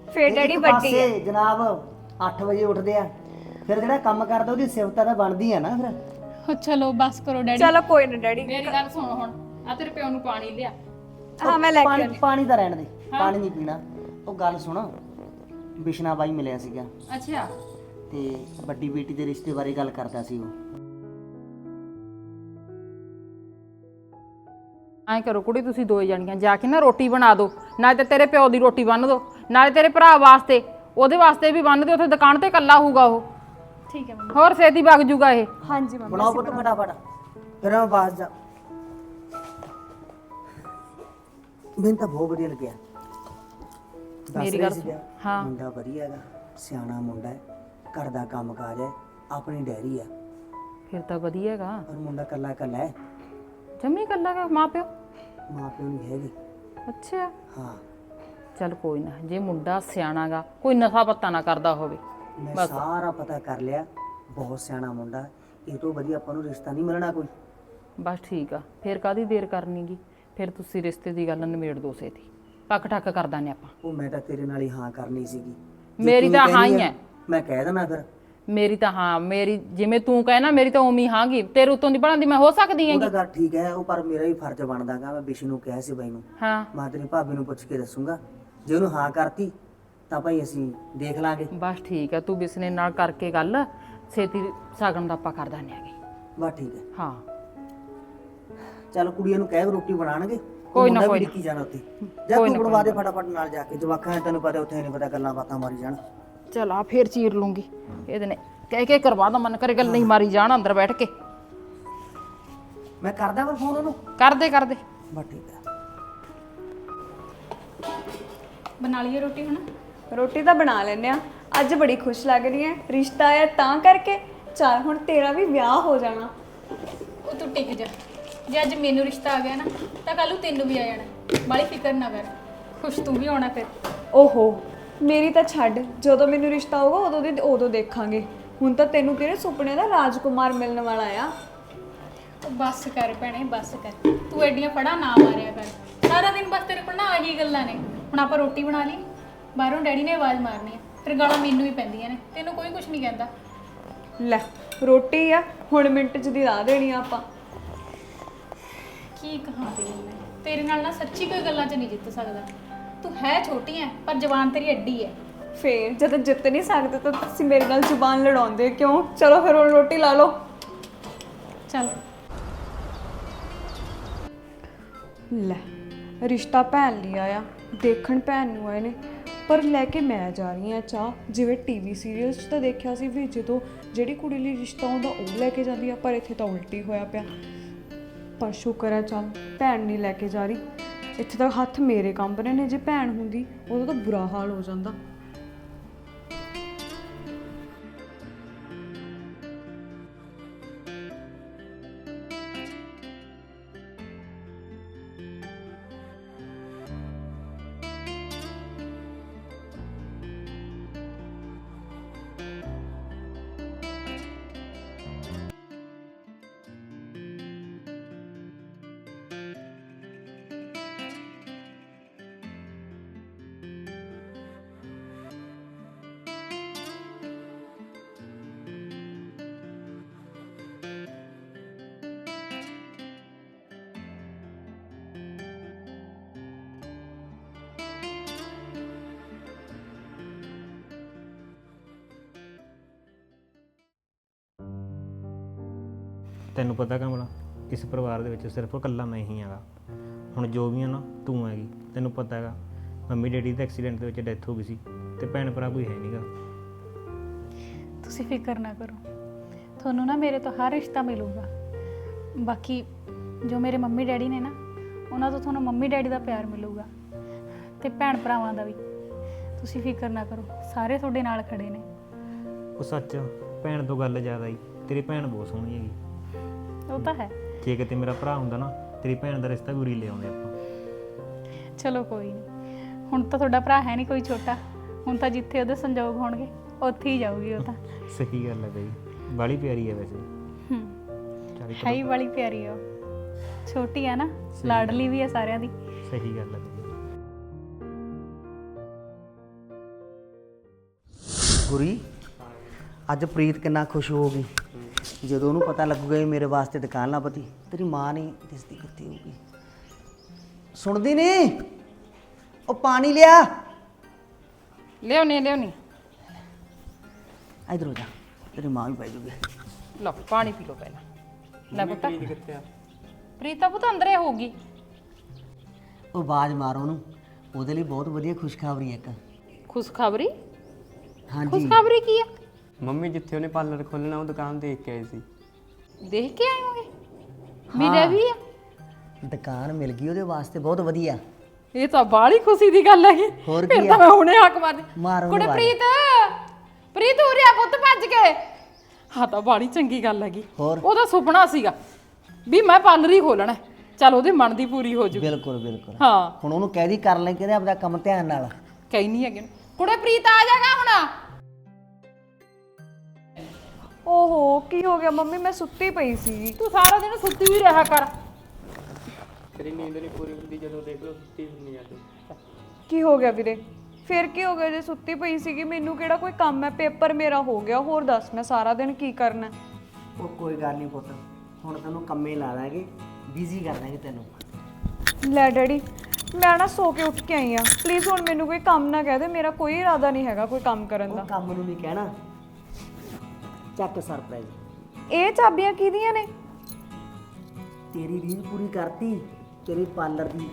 ਫੇਰ ਡੈਡੀ ਵੱਡੀ ਹੈ ਜਨਾਬ 8 ਵਜੇ ਉੱਠਦੇ ਆ ਫਿਰ ਜਿਹੜਾ ਕੰਮ ਕਰਦਾ ਉਹਦੀ ਸਿਵਤਾ ਤਾਂ ਬਣਦੀ ਆ ਨਾ ਫਿਰ। ਚਲੋ ਬਸ ਕਰੋ ਡੈਡੀ। ਚਲੋ ਕੋਈ ਨਾ ਡੈਡੀ। ਮੇਰੀ ਗੱਲ ਸੁਣ ਹੁਣ। ਆ ਤੇਰੇ ਪਿਓ ਨੂੰ ਪਾਣੀ ਲਿਆ। ਹਾਂ ਮੈਂ ਲੈ ਕੇ ਪਾਣੀ ਆਉਂਦੀ। ਪਾਣੀ ਤਾਂ ਰਹਿਣ ਦੇ। ਪਾਣੀ ਨਹੀਂ ਪੀਣਾ। ਉਹ ਗੱਲ ਸੁਣ। ਬਿਸ਼ਨਾ ਬਾਈ ਮਿਲਿਆ ਸੀਗਾ। ਅੱਛਾ। ਤੇ ਵੱਡੀ ਬੇਟੀ ਦੇ ਰਿਸ਼ਤੇ ਬਾਰੇ ਗੱਲ ਕਰਦਾ ਸੀ ਉਹ। ਐਂ ਕਰੋ ਕੁੜੀ ਤੁਸੀਂ ਦੋਏ ਜਣੀਆਂ ਜਾ ਕੇ ਨਾ ਰੋਟੀ ਬਣਾ ਦਿਓ। ਨਾਲੇ ਤੇ ਤੇਰੇ ਪਿਓ ਦੀ ਰੋਟੀ ਬੰਨ ਦਿਓ। ਨਾਲੇ ਤੇਰੇ ਭਰਾ ਵਾਸਤੇ ਉਹਦੇ ਵਾਸਤੇ ਵੀ ਬੰਨ ਦਿਓ। ਉੱਥੇ ਦੁਕਾਨ ਤੇ ਇਕੱਲਾ ਹੋਊਗਾ ਉਹ। ਠੀਕ ਹੈ ਮੰਮੀ। ਹੋਰ ਛੇਤੀ ਵਗ ਜੂਗਾ ਇਹ। ਹਾਂਜੀ ਮੰਮੀ ਬਣਾਓ ਪੁੱਤ ਫਟਾਫਟ। ਫਿਰ ਮੈਂ ਬਾਸ ਜਾ ਮੈਨੂੰ ਤਾਂ ਬਹੁਤ ਵਧੀਆ ਲੱਗਿਆ। ਦੱਸ ਮੇਰੀ ਗੱਲ। ਹਾਂ। ਮੁੰਡਾ ਵਧੀਆ ਹੈਗਾ ਸਿਆਣਾ ਮੁੰਡਾ ਹੈ ਘਰ ਦਾ ਕੰਮ ਕਾਜ ਹੈ ਆਪਣੀ ਡੈਰੀ ਆ। ਫਿਰ ਤਾਂ ਵਧੀਆ ਹੈਗਾ। ਪਰ ਮੁੰਡਾ ਕੱਲਾ ਕੱਲਾ ਹੈ। ਜੰਮੀ ਇਕੱਲਾ ਗਾ ਮਾਂ ਪਿਓ ਮਾਂ ਪਿਓ ਨਹੀਂ ਹੈਗੇ। ਅੱਛਾ। ਹਾਂ। ਚੱਲ ਕੋਈ ਨਾ ਜੇ ਮੁੰਡਾ ਸਿਆਣਾਗਾ ਕੋਈ ਨਸ਼ਾ ਪੱਤਾ ਨਾ ਕਰਦਾ ਹੋਵੇ। ਮੈਂ ਸਾਰਾ ਪਤਾ ਕਰ ਲਿਆ। ਬਹੁਤ ਸਿਆਣਾ ਮੁੰਡਾ। ਇਹ ਤੋਂ ਵਧੀਆ ਆਪਾਂ ਨੂੰ ਰਿਸ਼ਤਾ ਨਹੀਂ ਮਿਲਣਾ ਕੋਈ। ਬਸ ਠੀਕ ਆ। ਫਿਰ ਕਾਦੀ ਦੇਰ ਕਰਨੀਗੀ? ਫਿਰ ਤੁਸੀਂ ਰਿਸ਼ਤੇ ਦੀ ਗੱਲ ਨਿਬੇੜ ਦੋ ਸੇਤੀ ਪੱਕ ਠੱਕ ਕਰ ਦਾਨੇ ਆਪਾਂ। ਉਹ ਮੈਂ ਤਾਂ ਤੇਰੇ ਨਾਲ ਹੀ ਹਾਂ ਕਰਨੀ ਸੀਗੀ। ਜੇ ਮੇਰੀ ਤੂੰ ਤਾਂ ਹਾਂ ਹੀ ਆ, ਹੈ। ਮੈਂ ਕਹਿ ਦੇਣਾ ਫਿਰ। ਮੇਰੀ ਤਾਂ ਹਾਂ। ਮੇਰੀ ਜਿਵੇਂ ਤੂੰ ਕਹੇ ਨਾ ਮੇਰੀ ਤਾਂ ਉਮੀ ਹਾਂਗੀ। ਤੇਰੇ ਉਤੋਂ ਦੀ ਬਣਾਉਂਦੀ ਮੈਂ ਹੋ ਸਕਦੀ ਹੈਗੀ। ਤਾਂ ਗੱਲ ਠੀਕ ਹੈ ਉਹ ਪਰ ਮੇਰਾ ਵੀ ਫਰਜ਼ ਬਣਦਾਗਾ। ਮੈਂ ਬਿਸ਼ ਨੂੰ ਕਿਹਾ ਸੀ ਬਾਈ ਨੂੰ। ਹਾਂ। ਮੈਂ ਤੇਰੀ ਭਾਬੀ ਨੂੰ ਪੁੱਛ ਕੇ ਦੱਸੂਗਾ। ਜੇ ਉਹਨੂੰ ਹਾਂ ਕਰਤੀ ਤਾਂ ਭਾਈ ਅਸੀਂ ਦੇਖ ਲਾਂਗੇ। ਬਸ ਠੀਕ ਆ ਤੂੰ ਬਿਸਨੇ ਨਾਲ ਕਰਕੇ ਗੱਲ ਛੇਤੀ ਸਾਗਣ ਦਾ ਆਪਾਂ ਕਰ ਦਾਨੇ ਆਗੇ। ਬਸ ਠੀਕ ਹੈ ਹਾਂ। ਚੱਲ ਕੁੜੀਆਂ ਨੂੰ ਕਹਿ ਰੋਟੀ ਬਣਾਣਗੇ ਕੋਈ ਨਾ, ਕੋਈ। ਕੀ ਜਾਣਾ ਉੱਥੇ। ਜਾ ਤੂੰ ਬਣਵਾ ਦੇ ਫਟਾਫਟ ਨਾਲ ਜਾ ਕੇ ਜਵਾਕਾਂ ਨੇ ਤੈਨੂੰ ਪਤਾ ਉੱਥੇ ਨਹੀਂ ਪਤਾ ਗੱਲਾਂ ਬਾਤਾਂ ਮਾਰੀ ਜਾਣ। ਚਲ ਆ ਫੇਰ ਚੀਰ ਲੂੰਗੀ। ਇਹਦੇ ਨੇ ਕਹਿ ਕੇ ਕਰਵਾ ਦਾ ਮਨ ਕਰੇ ਗੱਲ ਨਹੀਂ ਮਾਰੀ ਜਾਣ ਅੰਦਰ ਬੈਠ ਕੇ। ਮੈਂ ਕਰਦਾ ਫਿਰ ਫੋਨ ਉਹਨੂੰ। ਕਰਦੇ ਕਰਦੇ। ਬਸ ਠੀਕ ਹੈ ਬਣਾ ਲਈਏ ਰੋਟੀ ਹੁਣ। ਰੋਟੀ ਤਾਂ ਬਣਾ ਲੈਨੇ ਆ। ਅੱਜ ਬੜੀ ਖੁਸ਼ ਲੱਗ ਰਹੀ ਹੈ ਰਿਸ਼ਤਾ ਆਇਆ ਤਾਂ ਕਰਕੇ। ਚੱਲ ਹੁਣ ਤੇਰਾ ਵੀ ਵਿਆਹ ਹੋ ਜਾਣਾ। ਉਹ ਤੂੰ ਟਿਕ ਜਾ। ਜੇ ਅੱਜ ਮੈਨੂੰ ਰਿਸ਼ਤਾ ਆ ਗਿਆ ਨਾ ਤਾਂ ਕੱਲ ਨੂੰ ਤੈਨੂੰ ਵੀ ਆ ਜਾਣਾ। ਬਾਲੀ ਫਿਕਰ ਨਾ ਕਰ। ਖੁਸ਼ ਤੂੰ ਵੀ ਹੋਣਾ ਫਿਰ। ਓਹੋ ਮੇਰੀ ਤਾਂ ਛੱਡ। ਜਦੋਂ ਮੈਨੂੰ ਰਿਸ਼ਤਾ ਹੋਊਗਾ ਉਦੋਂ ਦੀ ਉਦੋਂ ਦੇਖਾਂਗੇ। ਹੁਣ ਤਾਂ ਤੈਨੂੰ ਤੇਰੇ ਸੁਪਨੇ ਦਾ ਰਾਜਕੁਮਾਰ ਮਿਲਣ ਵਾਲਾ ਆ। ਉਹ ਬੱਸ ਕਰ ਭੈਣੇ ਬੱਸ ਕਰ। ਤੂੰ ਐਡੀਆਂ ਫੜਾ ਨਾ ਮਾਰਿਆ ਕਰ। ਸਾਰਾ ਦਿਨ ਬਸ ਤੇਰੇ ਕੋਲ ਨਾ ਆਹੀ ਗੱਲਾਂ ਨੇ। ਹੁਣ ਆਪਾਂ ਰੋਟੀ ਬਣਾ ਲਈ। ਬਾਹਰੋਂ ਡੈਡੀ ਨੇ ਆਵਾਜ਼ ਮਾਰਨੀ ਹੈ ਫਿਰ ਗਾਲਾਂ ਮੈਨੂੰ ਹੀ ਪੈਂਦੀਆਂ ਨੇ ਤੈਨੂੰ ਕੋਈ ਕੁਝ ਨਹੀਂ ਕਹਿੰਦਾ। ਲੈ ਰੋਟੀ ਆ ਹੁਣ ਮਿੰਟ ਚ ਦੀ ਲਾ ਦੇਣੀ ਆ ਆਪਾਂ। ਕੀ ਕਹਾਂ ਤੈਨੂੰ ਮੈਂ? ਤੇਰੇ ਨਾਲ ਨਾ ਸੱਚੀ ਕੋਈ ਗੱਲਾਂ 'ਚ ਨਹੀਂ ਜਿੱਤ ਸਕਦਾ। ਤੂੰ ਹੈ ਛੋਟੀ ਐ ਪਰ ਜਵਾਨ ਤੇਰੀ ਐਡੀ ਐ। ਫੇਰ ਜਦੋਂ ਜਿੱਤ ਨਹੀਂ ਸਕਦੇ ਤਾਂ ਤੁਸੀਂ ਮੇਰੇ ਨਾਲ ਜ਼ੁਬਾਨ ਲੜਾਉਂਦੇ ਕਿਉਂ? ਚਲੋ ਫਿਰ ਹੁਣ ਰੋਟੀ ਲਾ ਲਓ। ਚੱਲ। ਲੈ ਰਿਸ਼ਤਾ ਭੈਣ ਲਈ ਆਇਆ ਦੇਖਣ ਭੈਣ ਨੂੰ ਆਏ ਨੇ। ਪਰ ਲੈ ਕੇ ਮੈਂ ਜਾ ਰਹੀ ਆ ਚਾਹ। ਜਿਵੇਂ ਟੀਵੀ ਸੀਰੀਅਲ 'ਚ ਤਾਂ ਦੇਖਿਆ ਸੀ ਵੀ ਜਦੋਂ ਜਿਹੜੀ ਕੁੜੀ ਲਈ ਰਿਸ਼ਤਾ ਹੁੰਦਾ ਉਹ ਲੈ ਕੇ ਜਾਂਦੀ ਆ, ਪਰ ਇੱਥੇ ਤਾਂ ਉਲਟੀ ਹੋਇਆ ਪਿਆ। ਪਰ ਸ਼ੁਕਰ ਹੈ ਚੱਲ, ਭੈਣ ਨਹੀਂ ਲੈ ਕੇ ਜਾ ਰਹੀ। ਇੱਥੇ ਤਾਂ ਹੱਥ ਮੇਰੇ ਕੰਬ ਰਹੇ ਨੇ, ਜੇ ਭੈਣ ਹੁੰਦੀ ਉਦੋਂ ਤਾਂ ਬੁਰਾ ਹਾਲ ਹੋ ਜਾਂਦਾ। ਤੈਨੂੰ ਪਤਾ ਕਮਲਾ ਇਸ ਪਰਿਵਾਰ ਦੇ ਵਿੱਚ ਸਿਰਫ ਇਕੱਲਾ ਮੈਂ ਹੀ ਹੈਗਾ। ਹੁਣ ਜੋ ਵੀ ਆ ਨਾ ਤੂੰ ਹੈਗੀ। ਤੈਨੂੰ ਪਤਾ ਹੈਗਾ ਮੰਮੀ ਡੈਡੀ ਦੇ ਐਕਸੀਡੈਂਟ ਦੇ ਵਿੱਚ ਡੈਥ ਹੋ ਗਈ ਸੀ ਤੇ ਭੈਣ ਭਰਾ ਕੋਈ ਹੈ ਨਹੀਂਗਾ ਤੁਸੀਂ ਫਿਕਰ ਨਾ ਕਰੋ। ਤੁਹਾਨੂੰ ਨਾ ਮੇਰੇ ਤੋਂ ਹਰ ਰਿਸ਼ਤਾ ਮਿਲੂਗਾ। ਬਾਕੀ ਜੋ ਮੇਰੇ ਮੰਮੀ ਡੈਡੀ ਨੇ ਨਾ ਉਹਨਾਂ ਤੋਂ ਤੁਹਾਨੂੰ ਮੰਮੀ ਡੈਡੀ ਦਾ ਪਿਆਰ ਮਿਲੂਗਾ ਤੇ ਭੈਣ ਭਰਾਵਾਂ ਦਾ ਵੀ। ਤੁਸੀਂ ਫਿਕਰ ਨਾ ਕਰੋ ਸਾਰੇ ਤੁਹਾਡੇ ਨਾਲ ਖੜੇ ਨੇ। ਉਹ ਸੱਚ ਭੈਣ ਤੋਂ ਗੱਲ ਜ਼ਿਆਦਾ ਹੀ ਤੇਰੀ ਭੈਣ ਬਹੁਤ ਸੋਹਣੀ ਹੈਗੀ। ਉਹ ਤਾਂ ਹੈ। ਜੇ ਕਿਤੇ ਮੇਰਾ ਭਰਾ ਹੁੰਦਾ ਨਾ ਤੇਰੀ ਭੈਣ ਦਾ ਰਿਸ਼ਤਾ ਗੁਰੀ ਲੈ ਆਉਂਦੇ ਆਪਾਂ। ਚਲੋ ਕੋਈ ਨਹੀਂ ਹੁਣ ਤਾਂ ਤੁਹਾਡਾ ਭਰਾ ਹੈ ਨਹੀਂ ਕੋਈ ਛੋਟਾ। ਹੁਣ ਤਾਂ ਜਿੱਥੇ ਉਹਦੇ ਸੰਜੋਗ ਹੋਣਗੇ ਉੱਥੇ ਹੀ ਜਾਊਗੀ ਉਹ ਤਾਂ। ਸਹੀ ਗੱਲ ਹੈ ਬਈ। ਬਾਲੀ ਪਿਆਰੀ ਹੈ ਵੈਸੇ। ਹੂੰ। ਚੱਲ ਇੱਕ ਹੈ ਹੀ ਬੜੀ ਪਿਆਰੀ ਆ ਉਹ। ਛੋਟੀ ਆ ਨਾ ਲਾਡਲੀ ਵੀ ਆ ਸਾਰਿਆਂ ਦੀ। ਸਹੀ ਗੱਲ ਹੈ ਗੁਰੀ ਅੱਜ ਪ੍ਰੀਤ ਕਿੰਨਾ ਖੁਸ਼ ਹੋਊਗੀ ਜਦੋਂ ਉਹਨੂੰ ਪਤਾ ਲੱਗੂਗਾ ਇਹ ਮੇਰੇ ਵਾਸਤੇ ਦੁਕਾਨ ਲੱਭਦੀ ਤੇਰੀ ਮਾਂ ਨਹੀਂ ਦਿਸਦੀ ਕਿੱਥੇ ਹੋਊਗੀ। ਸੁਣਦੀ ਨਹੀਂ ਉਹ ਪਾਣੀ ਲਿਆ। ਲਿਆਉਣੀ ਲਿਆਉਣੀ ਇਧਰ ਹੋ ਜਾ ਤੇਰੀ ਮਾਂ ਵੀ ਪੈ ਜੂਗੀ। ਲਓ ਪਾਣੀ ਪੀ ਲਓ ਪਹਿਲਾਂ। ਲੈ ਪੁੱਤ। ਪ੍ਰੀਤ ਕਿੱਥੇ ਆ? ਪ੍ਰੀਤਾ ਪੁੱਤ ਅੰਦਰੇ ਹੋਊਗੀ। ਉਹ ਬਾਜ ਮਾਰੋ ਉਹਨੂੰ ਉਹਦੇ ਲਈ ਬਹੁਤ ਵਧੀਆ ਖੁਸ਼ਖਬਰੀ ਹੈ ਇੱਕ। ਖੁਸ਼ਖਬਰੀ? ਹਾਂਜੀ। ਖੁਸ਼ਖਬਰੀ ਕੀ ਆ? ਮੰਮੀ ਜਿੱਥੇ ਉਹਨੇ ਪਾਰਲਰ ਖੋਲਣਾ ਉਹ ਦੁਕਾਨ ਦੇਖ ਕੇ ਆਈ ਸੀ। ਦੇਖ ਕੇ ਆਏ ਹੋਗੇ? ਮਿਲਿਆ ਵੀ ਆ? ਦੁਕਾਨ ਮਿਲ ਗਈ ਉਹਦੇ ਵਾਸਤੇ ਬਹੁਤ ਵਧੀਆ। ਇਹ ਤਾਂ ਬਾਹਲੀ ਖੁਸ਼ੀ ਦੀ ਗੱਲ ਹੈਗੀ। ਹੋਰ ਫਿਰ ਕੀ ਤਾਂ ਆ? ਮੈਂ ਹੁਣੇ ਹੱਕ ਮਾਰੋ ਕੁੜੇ ਮਾਰੋ। ਪ੍ਰੀਤ! ਪ੍ਰੀਤ ਉਰੇ ਆ ਪੁੱਤ ਭੱਜ ਕੇ। ਹਾਂ ਤਾਂ ਬਾਹਲੀ ਚੰਗੀ ਗੱਲ ਹੈਗੀ। ਹੋਰ? ਉਹਦਾ ਸੁਪਨਾ ਸੀਗਾ ਵੀ ਮੈਂ ਪਾਰਲਰ ਹੀ ਖੋਲਣਾ ਹੈ। ਚੱਲ ਉਹਦੇ ਮਨ ਦੀ ਪੂਰੀ ਹੋ ਜੂ। ਬਿਲਕੁਲ ਬਿਲਕੁਲ। ਹਾਂ। ਹੁਣ ਉਹਨੂੰ ਕਹਿ ਦੀ ਕਰ ਲੈ ਕਹਿੰਦੇ ਆਪਦਾ ਕੰਮ ਧਿਆਨ ਨਾਲ। ਕਹੀ ਨਹੀਂ ਹੈਗੇ। ਕੁੜੇ ਪ੍ਰੀਤ ਆ ਜਾਗਾ ਹੁਣ। ਓਹੋ ਕੀ ਹੋ ਗਿਆ ਮੰਮੀ? ਮੈਂ ਸੁੱਤੀ ਪਈ ਸੀ। ਤੂੰ ਸਾਰਾ ਦਿਨ ਸੁੱਤੀ ਵੀ ਰਿਹਾ ਕਰ। ਤੇਰੀ ਨੀਂਦ ਨਹੀਂ ਪੂਰੀ ਹੁੰਦੀ ਜਦੋਂ ਦੇਖ ਲਓ ਸੁੱਤੀ ਹੁੰਨੀ ਆ ਤੂੰ। ਕੀ ਹੋ ਗਿਆ ਵੀਰੇ? ਫਿਰ ਕੀ ਹੋ ਗਿਆ ਜੇ ਸੁੱਤੀ ਪਈ ਸੀਗੀ? ਮੈਨੂੰ ਕਿਹੜਾ ਕੋਈ ਕੰਮ ਹੈ? ਪੇਪਰ ਮੇਰਾ ਹੋ ਗਿਆ। ਹੋਰ ਦੱਸ ਮੈਂ ਸਾਰਾ ਦਿਨ ਕੀ ਕਰਨਾ? ਉਹ ਕੋਈ ਗੱਲ ਨਹੀਂ ਪੁੱਤ। ਹੁਣ ਤੈਨੂੰ ਕੰਮੇ ਲਾ ਦਾਂਗੇ। ਬਿਜ਼ੀ ਕਰ ਦਾਂਗੇ ਤੈਨੂੰ। ਲੈ ਡੈਡੀ ਮੈਂ ਨਾ ਸੋ ਕੇ ਉੱਠ ਕੇ ਆਈ ਆ। ਪਲੀਜ਼ ਹੁਣ ਮੈਨੂੰ ਕੋਈ ਕੰਮ ਨਾ ਕਹਿ ਦੇ। ਮੇਰਾ ਕੋਈ ਇਰਾਦਾ ਨਹੀਂ ਹੈਗਾ ਕੋਈ ਕੰਮ ਕਰਨ ਦਾ। ਉਹ ਕੰਮ ਨੂੰ ਨਹੀਂ ਕਹਿਣਾ। ਚੱਕ ਸਰਪ੍ਰਾਈਜ਼ ਇਹ ਚਾਬੀਆਂ ਕਿਹਦੀਆਂ ਨੇ? ਤੇਰੀ ਰੀਝ ਪੂਰੀ ਕਰਤੀ ਤੇਰੀ ਪਾਰਲਰ ਦੀ।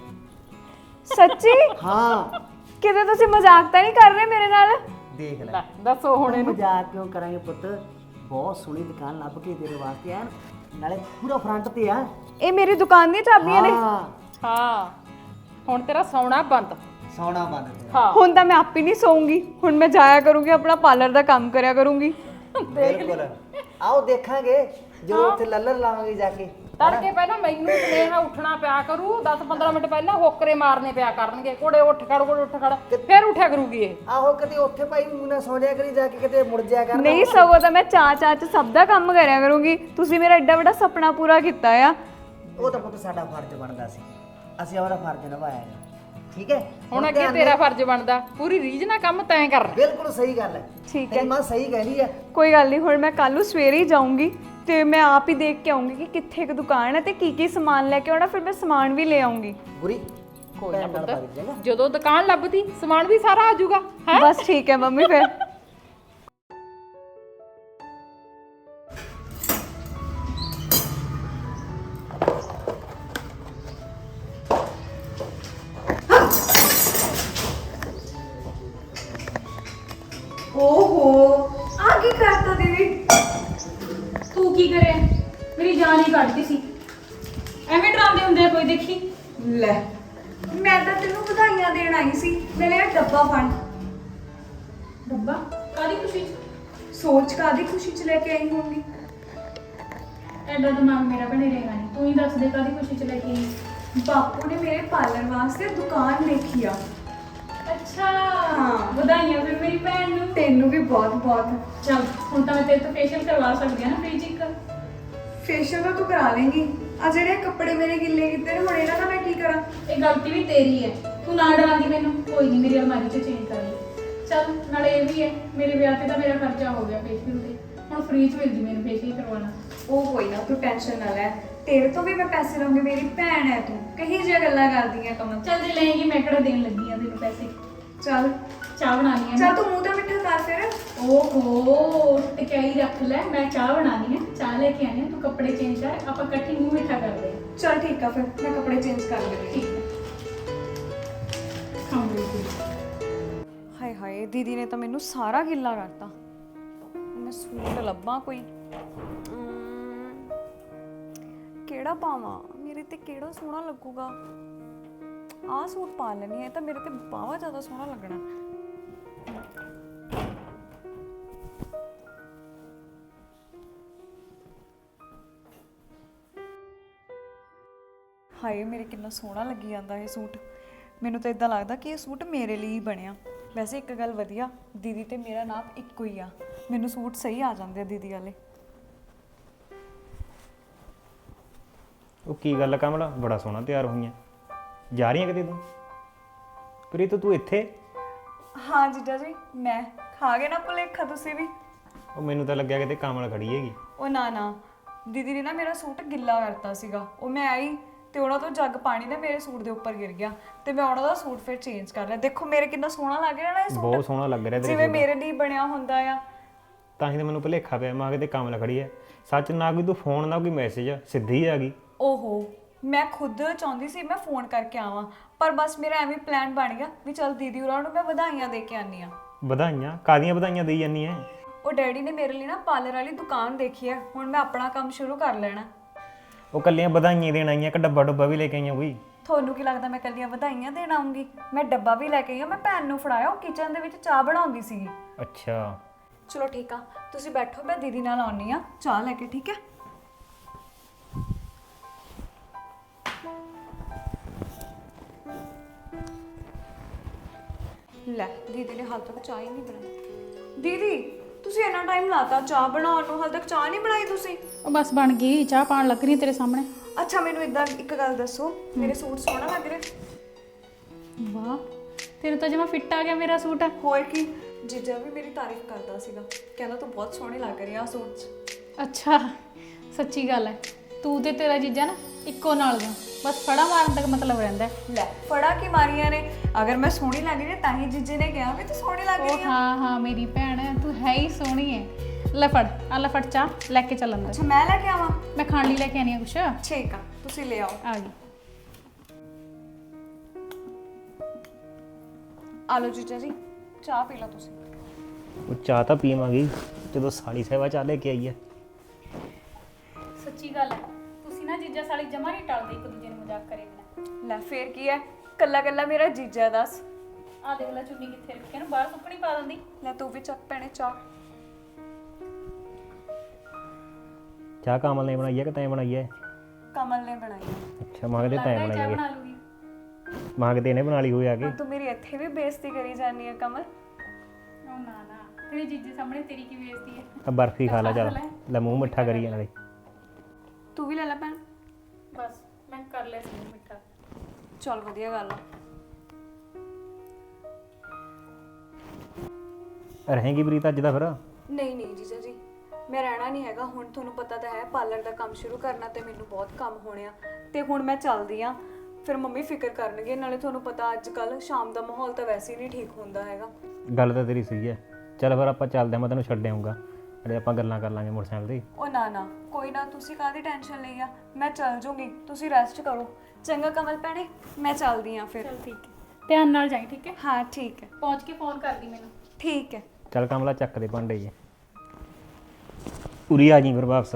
ਸੱਚੀ? ਹਾਂ। ਕਿਤੇ ਤੁਸੀਂ ਮਜ਼ਾਕ ਤਾਂ ਨਹੀਂ ਕਰ ਰਹੇ ਮੇਰੇ ਨਾਲ? ਦੇਖ ਲੈ। ਦੱਸੋ ਹੁਣ ਹੁਣ ਮਜ਼ਾਕ ਕਿਉਂ ਕਰਾਂਗੇ ਪੁੱਤ? ਬਹੁਤ ਸੋਹਣੀ ਦੁਕਾਨ ਲੱਭ ਕੇ ਤੇਰੇ ਵਾਸਤੇ ਆ ਨਾਲੇ ਪੂਰਾ ਫਰੰਟ ਤੇ ਆ। ਇਹ ਮੇਰੀ ਦੁਕਾਨ ਦੀਆਂ ਚਾਬੀਆਂ ਨੇ। ਹਾਂ। ਹਾਂ। ਹੁਣ ਤੇਰਾ ਸੌਣਾ ਬੰਦ। ਸੋਹਣਾ ਬੰਦ। ਤੇਰਾ ਹਾਂ। ਹੁਣ ਤਾਂ ਮੈਂ ਆਪ ਹੀ ਨਹੀਂ ਸੌਂਗੀ। ਹੁਣ ਮੈਂ ਜਾਇਆ ਕਰੂੰਗੀ ਆਪਣਾ ਪਾਰਲਰ ਦਾ ਕੰਮ ਕਰਿਆ ਕਰੂੰਗੀ। ਬਿਲਕੁਲ। ਆਓ ਦੇਖਾਂਗੇ ਜਦੋਂ ਉੱਥੇ ਲੱਲਰ ਲਾਵਾਂਗੇ ਜਾ ਕੇ। ਤੜਕੇ ਪਹਿਲਾਂ ਮੈਨੂੰ ਸਨੇਹਾ ਉੱਠਣਾ ਪਿਆ ਕਰੂ 10-15 ਮਿੰਟ ਪਹਿਲਾਂ ਹੋਕਰੇ ਮਾਰਨੇ ਪਿਆ ਕਰਨਗੇ ਕੋੜੇ ਉੱਠ ਖੜ ਕੋੜੇ ਉੱਠ ਖੜ ਫਿਰ ਉੱਠਿਆ ਕਰੂਗੀ ਇਹ। ਆਹੋ ਕਦੇ ਉੱਥੇ ਭਾਈ ਮੂੰਹ ਨਾਲ ਸੌ ਜਾਇਆ ਕਰੀ ਜਾ ਕੇ ਕਿਤੇ ਮੁੜ ਜਾਇਆ ਕਰ ਨਹੀਂ ਸਗੋਂ ਤਾਂ ਮੈਂ ਚਾਹ ਚਾਹ ਚ ਸਭ ਦਾ ਕੰਮ ਕਰਿਆ ਕਰੂੰਗੀ। ਤੁਸੀਂ ਮੇਰਾ ਐਡਾ ਵੱਡਾ ਸੁਪਨਾ ਪੂਰਾ ਕੀਤਾ ਆ। ਉਹ ਤਾਂ ਪੁੱਤ ਸਾਡਾ ਫਰਜ਼ ਬਣਦਾ ਸੀ। ਅਸੀਂ ਆਪਣਾ ਫਰਜ਼ ਨਿਭਾਇਆ ਹੈ ਠੀਕ ਹੈ? ਹੁਣ ਅੱਗੇ ਤੇਰਾ ਫਰਜ਼ ਬਣਦਾ ਪੂਰੀ ਰੀਝ ਨਾਲ ਕੰਮ ਤੈਂ ਕਰਨਾ ਬਿਲਕੁਲ ਸਹੀ ਗੱਲ ਹੈ। ਠੀਕ ਤੇਰੀ ਮਾਂ ਸਹੀ ਕਹਿੰਦੀ ਹੈ। ਕੋਈ ਗੱਲ ਨਹੀਂ ਹੁਣ ਮੈਂ ਕੱਲ ਨੂੰ ਸਵੇਰੇ ਹੀ ਜਾਊਂਗੀ ਤੇ ਮੈਂ ਆਪ ਹੀ ਦੇਖ ਕੇ ਆਉਂਗੀ ਕਿ ਕਿੱਥੇ ਇੱਕ ਦੁਕਾਨ ਹੈ ਤੇ ਕੀ ਕੀ ਸਮਾਨ ਲੈ ਕੇ ਆਉਣਾ ਫਿਰ ਮੈਂ ਸਮਾਨ ਵੀ ਲੈ ਆਉਂਗੀ ਬੁਰੀ। ਕੋਈ ਨਾ ਪੁੱਤ ਜਦੋਂ ਦੁਕਾਨ ਲੱਭਦੀ ਸਮਾਨ ਵੀ ਸਾਰਾ ਆ ਜਾਊਗਾ ਹੈ? ਬਸ ਠੀਕ ਹੈ ਮੰਮੀ ਫਿਰ। ਓਹੋ ਆ ਕੀ ਕਰਤਾ ਦੀਦੀ? ਤੂੰ ਕੀ ਕਰਿਆ? ਮੇਰੀ ਜਾਨ ਹੀ ਕੱਢਦੀ ਸੀ। ਐਵੇਂ ਡਰਾਉਂਦੇ ਹੁੰਦੇ ਆ ਕੋਈ ਦੇਖੀ? ਲੈ ਮੈਂ ਤਾਂ ਤੈਨੂੰ ਵਧਾਈਆਂ ਦੇਣ ਆਈ ਸੀ। ਨਾਲੇ ਇਹ ਡੱਬਾ ਫੜ। ਡੱਬਾ? ਕਾਦੀ ਖੁਸ਼ੀ ਚ? ਸੋਚ ਕਾਦੀ ਖੁਸ਼ੀ ਚ ਲੈ ਕੇ ਆਈ ਹੋਊਗੀ? ਐਡਾ ਦਿਮਾਗ ਮੇਰਾ ਬਣੇ ਰਹੇਗਾ ਨਹੀਂ। ਤੂੰ ਹੀ ਦੱਸ ਦੇ ਕਾਦੀ ਖੁਸ਼ੀ ਚ ਲੈ ਕੇ ਆਈ। ਬਾਪੂ ਨੇ ਮੇਰੇ ਪਾਰਲਰ ਵਾਸਤੇ ਦੁਕਾਨ ਦੇਖੀ ਆ। ਅੱਛਾ ਵਧਾਈਆਂ ਫਿਰ ਮੇਰੀ ਭੈਣ ਨੂੰ। ਤੈਨੂੰ ਵੀ ਬਹੁਤ ਬਹੁਤ। ਚਲ ਹੁਣ ਤਾਂ ਮੈਂ ਤੇਰੇ ਤੋਂ ਫੇਸ਼ੀਅਲ ਕਰਵਾ ਸਕਦੀ ਆ ਨਾ ਫ੍ਰੀ ਚ ਇੱਕ। ਫੇਸ਼ੀਅਲ ਤਾਂ ਤੂੰ ਕਰਾ ਲੇਂਗੀ। ਆ ਜਿਹੜੇ ਕੱਪੜੇ ਮੇਰੇ ਗਿੱਲੇ ਕੀਤੇ ਨੇ ਹੁਣ ਇਹਨਾਂ ਦਾ ਮੈਂ ਕੀ ਕਰਾਂ? ਇਹ ਗਲਤੀ ਵੀ ਤੇਰੀ ਹੈ। ਤੂੰ ਨਾ ਡਰਾਂਦੀ ਮੈਨੂੰ। ਕੋਈ ਨਹੀਂ ਮੇਰੀ ਅਲਮਾਰੀ ਚ ਚੇਂਜ ਕਰ ਲਈ। ਚਲ ਨਾਲੇ ਇਹ ਵੀ ਹੈ ਮੇਰੇ ਵਿਆਹ ਤੇ ਤਾਂ ਮੇਰਾ ਖਰਚਾ ਹੋ ਗਿਆ ਫੇਸ਼ੀਅਲ ਤੇ। ਹੁਣ ਫ੍ਰੀ ਚ ਮਿਲ ਜੀ ਮੈਨੂੰ ਫੇਸ਼ੀਅਲ ਕਰਵਾਉਣਾ। ਉਹ ਕੋਈ ਨਾ ਤੂੰ ਟੈਨਸ਼ਨ ਨਾ ਲੈ। ਤੇਰੇ ਤੋਂ ਵੀ ਮੈਂ ਪੈਸੇ ਲਵਾਂਗੀ ਮੇਰੀ ਭੈਣ ਹੈ ਤੂੰ। ਕਹੀ ਜਿਹੀਆਂ ਗੱਲਾਂ ਕਰਦੀਆਂ ਕਮਲ। ਚੱਲ ਜੇ ਲਏਗੀ ਮੈਂ ਕਿਹੜਾ ਦੇਣ ਲੱਗੀ ਆ ਤੈਨੂੰ ਪੈਸੇ? ਚੱਲ। ਚਾਹ ਬਣਾਣੀ ਆ ਚੱਲ ਤੂੰ ਮੂੰਹ ਤਾਂ ਮਿੱਠਾ ਕਰ ਫਿਰ। ਓਹੋ ਟਿਕਾਈ ਰੱਖ ਲੈ। ਮੈਂ ਚਾਹ ਬਣਾਣੀ ਹੈ। ਚਾਹ ਲੈ ਕੇ ਆਣੀ ਹੈ। ਤੂੰ ਕੱਪੜੇ ਚੇਂਜ ਕਰ। ਆਪਾਂ ਇਕੱਠੇ ਮੂੰਹ ਮਿੱਠਾ ਕਰਦੇ ਹਾਂ ਚਲ ਠੀਕ ਆ ਫਿਰ। ਮੈਂ ਕੱਪੜੇ ਚੇਂਜ ਕਰ ਲੈਂਦੀ ਠੀਕ ਹੈ। ਹਾਏ ਹਾਏ ਦੀਦੀ ਨੇ ਤਾਂ ਮੈਨੂੰ ਸਾਰਾ ਗਿੱਲਾ ਕਰਤਾ। ਮੈਂ ਸੂਟ ਲੱਭਾਂ ਕੋਈ। ਅਮ, ਕਿਹੜਾ ਪਾਵਾਂ? ਮੇਰੇ ਤੇ ਕਿਹੜਾ ਸੋਹਣਾ ਲੱਗੂਗਾ? ਆਹ ਸੂਟ ਪਾ ਲੈਣੀ ਹੈ, ਇਹ ਤਾਂ ਮੇਰੇ ਤੇ ਬਾਵਾ ਜ਼ਿਆਦਾ ਸੋਹਣਾ ਲੱਗਣਾ। ਹਾਏ, ਮੇਰੇ ਕਿੰਨਾ ਸੋਹਣਾ ਲੱਗੀ ਜਾਂਦਾ ਇਹ ਸੂਟ। ਮੈਨੂੰ ਤਾਂ ਇਦਾਂ ਲੱਗਦਾ ਕਿ ਇਹ ਸੂਟ ਮੇਰੇ ਲਈ ਹੀ ਬਣਿਆ। ਵੈਸੇ ਇੱਕ ਗੱਲ ਵਧੀਆ, ਦੀਦੀ ਤੇ ਮੇਰਾ ਨਾਪ ਇੱਕੋ ਹੀ ਆ। ਮੈਨੂੰ ਸੂਟ ਸਹੀ ਆ ਜਾਂਦੇ ਆ ਦੀਦੀ ਵਾਲੇ। ਉਹ ਕੀ ਗੱਲ ਕਮਲਾ? ਬੜਾ ਸੋਹਣਾ ਤਿਆਰ ਹੋਈਆਂ। ਜਾ ਰਹੀ ਹੈ ਕਿਤੇ ਤੂੰ? ਪ੍ਰੀਤ ਤੂੰ ਇੱਥੇ? ਹਾਂ ਜੀਜਾ ਜੀ ਮੈਂ। ਖਾ ਗਏ ਨਾ ਭੁਲੇਖਾ ਤੁਸੀਂ ਵੀ? ਉਹ ਮੈਨੂੰ ਤਾਂ ਲੱਗਿਆ ਕਿਤੇ ਕਮਲ ਖੜੀ ਹੈਗੀ। ਉਹ ਨਾ ਨਾ। ਦੀਦੀ ਨੇ ਨਾ ਮੇਰਾ ਸੂਟ ਗਿੱਲਾ ਕਰਤਾ ਸੀਗਾ। ਉਹ ਮੈਂ ਆਈ ਤੇ ਉਹਨਾਂ ਤੋਂ ਜੱਗ ਪਾਣੀ ਨਾ ਮੇਰੇ ਸੂਟ ਦੇ ਉੱਪਰ ਗਿਰ ਗਿਆ ਤੇ ਮੈਂ ਉਹਨਾਂ ਦਾ ਸੂਟ ਫਿਰ ਚੇਂਜ ਕਰ ਲਿਆ। ਦੇਖੋ ਮੇਰੇ ਕਿੰਨਾ ਸੋਹਣਾ ਲੱਗ ਰਿਹਾ ਨਾ ਇਹ ਸੂਟ। ਬਹੁਤ ਸੋਹਣਾ ਲੱਗ ਰਿਹਾ ਤੇਰੇ ਜਿਵੇਂ ਮੇਰੇ ਲਈ ਬਣਿਆ ਹੁੰਦਾ ਆ। ਤਾਂ ਹੀ ਤਾਂ ਮੈਨੂੰ ਭੁਲੇਖਾ ਪਿਆ। ਮੈਂ ਕਿਤੇ ਕਮਲ ਖੜੀ ਹੈ। ਸੱਚ ਨਾ ਕੋਈ ਤੂੰ ਫੋਨ ਨਾ ਕੋਈ ਮੈਸੇਜ ਸਿੱਧੀ ਆ ਗਈ। ਓਹੋ। ਮੈਂ ਖੁਦ ਚਾਹੁੰਦੀ ਸੀ ਮੈਂ ਫੋਨ ਕਰਕੇ ਆਵਾਂ ਪਰ ਬਸ ਮੇਰਾ ਐਵੇਂ ਪਲਾਨ ਬਣ ਗਿਆ ਵੀ ਚਲ ਦੀਦੀ ਹੋਰਾਂ ਨੂੰ ਮੈਂ ਵਧਾਈਆਂ ਦੇ ਕੇ ਆਨੀ ਆ ਵਧਾਈਆਂ? ਕਾਦੀਆਂ ਵਧਾਈਆਂ ਦੇਈ ਜਾਂਦੀ ਐ ਉਹ ਡੈਡੀ ਨੇ ਮੇਰੇ ਲਈ ਨਾ ਪਾਰਲਰ ਵਾਲੀ ਦੁਕਾਨ ਦੇਖੀ ਹੈ ਹੁਣ ਮੈਂ ਆਪਣਾ ਕੰਮ ਸ਼ੁਰੂ ਕਰ ਲੈਣਾ। ਉਹ ਕੱਲੀਆਂ ਵਧਾਈਆਂ ਦੇਣ ਆਈਆਂ ਕਿ ਡੱਬਾ ਡੁੱਬਾ ਵੀ ਲੈ ਕੇ ਆਈਆਂ ਕੋਈ? ਤੁਹਾਨੂੰ ਕੀ ਲੱਗਦਾ ਮੈਂ ਕੱਲੀਆਂ ਵਧਾਈਆਂ ਦੇਣ ਆਉਂਗੀ ਮੈਂ ਡੱਬਾ ਵੀ ਲੈ ਕੇ ਆਈ ਹਾਂ ਮੈਂ ਭੈਣ ਨੂੰ ਫੜਾਇਆ ਉਹ ਕਿਚਨ ਦੇ ਵਿੱਚ ਚਾਹ ਬਣਾਉਂਦੀ ਸੀਗੀ। ਅੱਛਾ। ਚਲੋ ਠੀਕ ਆ ਤੁਸੀਂ ਬੈਠੋ ਮੈਂ ਦੀਦੀ ਨਾਲ ਆਉਣੀ ਆ ਚਾਹ ਲੈ ਕੇ ਠੀਕ ਹੈ? ਲੈ ਦੀਦੀ ਨੇ ਹਾਲ ਤੱਕ ਚਾਹ ਹੀ ਨਹੀਂ ਬਣਾਈ। ਦੀਦੀ ਤੁਸੀਂ ਇੰਨਾ ਟਾਈਮ ਲਾਤਾ ਚਾਹ ਬਣਾਉਣ ਨੂੰ ਹਾਲ ਤੱਕ ਚਾਹ ਨਹੀਂ ਬਣਾਈ ਤੁਸੀਂ? ਉਹ ਬਸ ਬਣ ਗਈ ਚਾਹ ਪਾਣ ਲੱਗ ਰਹੀ ਤੇਰੇ ਸਾਹਮਣੇ। ਅੱਛਾ ਮੈਨੂੰ ਇਦਾਂ ਇੱਕ ਗੱਲ ਦੱਸੋ ਮੇਰੇ ਸੂਟ ਸੋਹਣਾ ਲੱਗ ਰਿਹਾ? ਵਾਹ ਤੇਰੇ ਤਾਂ ਜਮਾ ਫਿੱਟ ਆ ਗਿਆ ਮੇਰਾ ਸੂਟ। ਹੋਰ ਕੀ? ਜੀਜਾ ਵੀ ਮੇਰੀ ਤਾਰੀਫ ਕਰਦਾ ਸੀਗਾ। ਕਹਿੰਦਾ ਤੂੰ ਬਹੁਤ ਸੋਹਣੀ ਲੱਗ ਰਹੀ ਸੂਟ। 'ਚ ਅੱਛਾ ਸੱਚੀ ਗੱਲ ਹੈ। ਤੂੰ ਤੇ ਤੇਰਾ ਜੀਜਾ ਨਾ ਇੱਕੋ ਨਾਲ ਦਾ। ਬਸ ਫੜਾ ਮਾਰਨ ਤੱਕ ਮਤਲਬ ਰਹਿੰਦਾ। ਹੈ। ਲੈ ਫੜਾ ਕੀ ਮਾਰੀਆਂ ਨੇ? ਅਗਰ ਮੈਂ ਸੋਹਣੀ ਲੱਗ ਰਹੀ ਹਾਂ ਤਾਂ ਹੀ ਜੀਜੇ ਨੇ ਕਿਹਾ ਵੀ ਤੂੰ ਸੋਹਣੀ ਲੱਗ ਰਹੀ ਆ। ਹਾਂ ਹਾਂ ਮੇਰੀ ਭੈਣ ਹੈ ਤੂੰ ਹੈ ਹੀ ਸੋਹਣੀ ਹੈ। ਲੈ ਫੜ ਆ ਲੈ ਫੜ ਚਾਹ ਲੈ ਕੇ ਚੱਲ ਅੰਦਰ। ਅੱਛਾ ਮੈਂ ਲੈ ਕੇ ਆਵਾਂ? ਮੈਂ ਖਾਣ ਲਈ ਲੈ ਕੇ ਆਨੀ ਆ ਕੁਛ? ਆ ਠੀਕ ਆ ਤੁਸੀਂ ਲੈ ਆਓ। ਗਈ। ਆ ਲਓ ਜੀਜਾ ਜੀ ਚਾਹ ਪੀ ਲਓ ਤੁਸੀਂ। ਉਹ ਚਾਹ ਤਾਂ ਪੀਵਾਂਗੀ ਜਦੋਂ ਸਾਲੀ ਸੇਵਾ ਚਾਹ ਲੈ ਕੇ ਆਈ ਐ ਸੱਚੀ ਗੱਲ ਹੈ। ਜੀਜਾ ਸਾਲੀ ਜਮਾ ਨਹੀਂ ਟਲਦੇ ਇੱਕ ਦੂਜੇ ਨੂੰ ਮਜ਼ਾਕ ਕਰੇ ਬਿਨਾ। ਲੈ ਫੇਰ ਕੀ ਹੈ ਕੱਲਾ ਕੱਲਾ ਮੇਰਾ ਜੀਜਾ ਦੱਸ। ਆ ਦੇਖ ਲੈ ਚੁੰਨੀ ਕਿੱਥੇ ਰੱਖੀ ਨੂੰ ਬਾਹਰ ਸੁੱਕਣੀ ਪਾ ਦਿੰਦੀ। ਲੈ ਤੂੰ ਵੀ ਚੱਕ ਪੈਣੇ ਚਾਹ। ਚਾਹ ਕਮਲ ਨੇ ਬਣਾਈ ਐ ਕਿ ਤੈਂ ਬਣਾਈ ਐ? ਕਮਲ ਨੇ ਬਣਾਈ। ਆ। ਅੱਛਾ ਮਾਂ ਕਿਤੇ ਤੈਂ ਚਾਹ ਬਣਾਈ ਐ। ਬਣਾ ਲੂਗੀ। ਮਾਂ ਕਿਤੇ ਇਹਨੇ ਬਣਾ ਲਈ ਹੋਈ ਆ ਕੇ। ਹੁਣ ਤੂੰ ਮੇਰੀ ਇੱਥੇ ਵੀ ਬੇਇੱਜ਼ਤੀ ਕਰੀ ਜਾਨੀ ਆ ਕਮਲ। ਉਹ ਨਾ ਨਾ। ਤੇਰੇ ਜੀਜੇ ਸਾਹਮਣੇ ਤੇਰੀ ਕੀ ਬੇਇੱਜ਼ਤੀ ਹੈ ਆ ਬਰਫੀ ਖਾ ਲੈ ਚੱਲ। ਲੈ। ਮੂੰਹ ਮਿੱਠਾ ਕਰੀ ਨਾਲੇ। ਤੂੰ ਵੀ ਲੈ ਲੈ ਭੈਣ। ਬਸ ਮੈਂ ਕਰ ਲਿਆ ਸੀ ਮਿੱਠਾ। ਚਲ ਵਧੀਆ ਗੱਲ ਆ। ਰਹੇਗੀ ਪ੍ਰੀਤ ਅੱਜ ਦਾ ਫਿਰ? ਨਹੀਂ ਨਹੀਂ ਜੀਜਾ ਜੀ ਮੈਂ ਰਹਿਣਾ ਨਹੀਂ ਹੈਗਾ। ਹੁਣ ਤੁਹਾਨੂੰ ਪਤਾ ਤਾਂ ਹੈ ਪਾਰਲਰ ਦਾ ਕੰਮ ਸ਼ੁਰੂ ਕਰਨਾ ਤੇ ਮੈਨੂੰ ਬਹੁਤ ਕੰਮ ਹੋਣੇ ਆ। ਤੇ ਹੁਣ ਮੈਂ ਚੱਲਦੀ ਆ ਫਿਰ ਮੰਮੀ ਫਿਕਰ ਕਰਨਗੇ ਨਾਲੇ ਤੁਹਾਨੂੰ ਪਤਾ ਅੱਜ ਕੱਲ ਸ਼ਾਮ ਦਾ ਮਾਹੌਲ ਤਾਂ ਵੈਸੇ ਹੀ ਨਹੀਂ ਠੀਕ ਹੁੰਦਾ ਹੈਗਾ। ਗੱਲ ਤਾਂ ਤੇਰੀ ਸਹੀ ਐ ਚੱਲ ਫਿਰ ਆਪਾਂ ਚੱਲਦੇ ਆਂ ਮੈਂ ਤੈਨੂੰ ਛੱਡ ਆਊਂਗਾ। ਅੜੇ ਆਪਾਂ ਗੱਲਾਂ ਕਰ ਲਾਂਗੇ ਮੋਟਰਸਾਈਕਲ ਤੇ। ਉਹ ਨਾ ਨਾ ਕੋਈ ਨਾ ਤੁਸੀਂ ਕਾਹਦੀ ਟੈਨਸ਼ਨ ਲਈ ਆ? ਮੈਂ ਚੱਲ ਜੂਗੀ ਤੁਸੀਂ ਰੈਸਟ ਕਰੋ। ਚੰਗਾ ਕਮਲ ਭੈਣੇ ਮੈਂ ਚੱਲਦੀ ਆ ਫਿਰ। ਚਲ ਠੀਕ ਹੈ। ਧਿਆਨ ਨਾਲ ਜਾਈ ਠੀਕ ਹੈ? ਹਾਂ ਠੀਕ ਹੈ। ਪਹੁੰਚ ਕੇ ਫੋਨ ਕਰਦੀ ਮੈਨੂੰ। ਠੀਕ ਹੈ। ਚੱਲ ਕਮਲਾ ਚੱਕ ਦੇ ਭਾਂਡੇ ਜੀ। ਉਰੀ ਆ ਜੀ ਫਿਰ ਵਾਪਸ।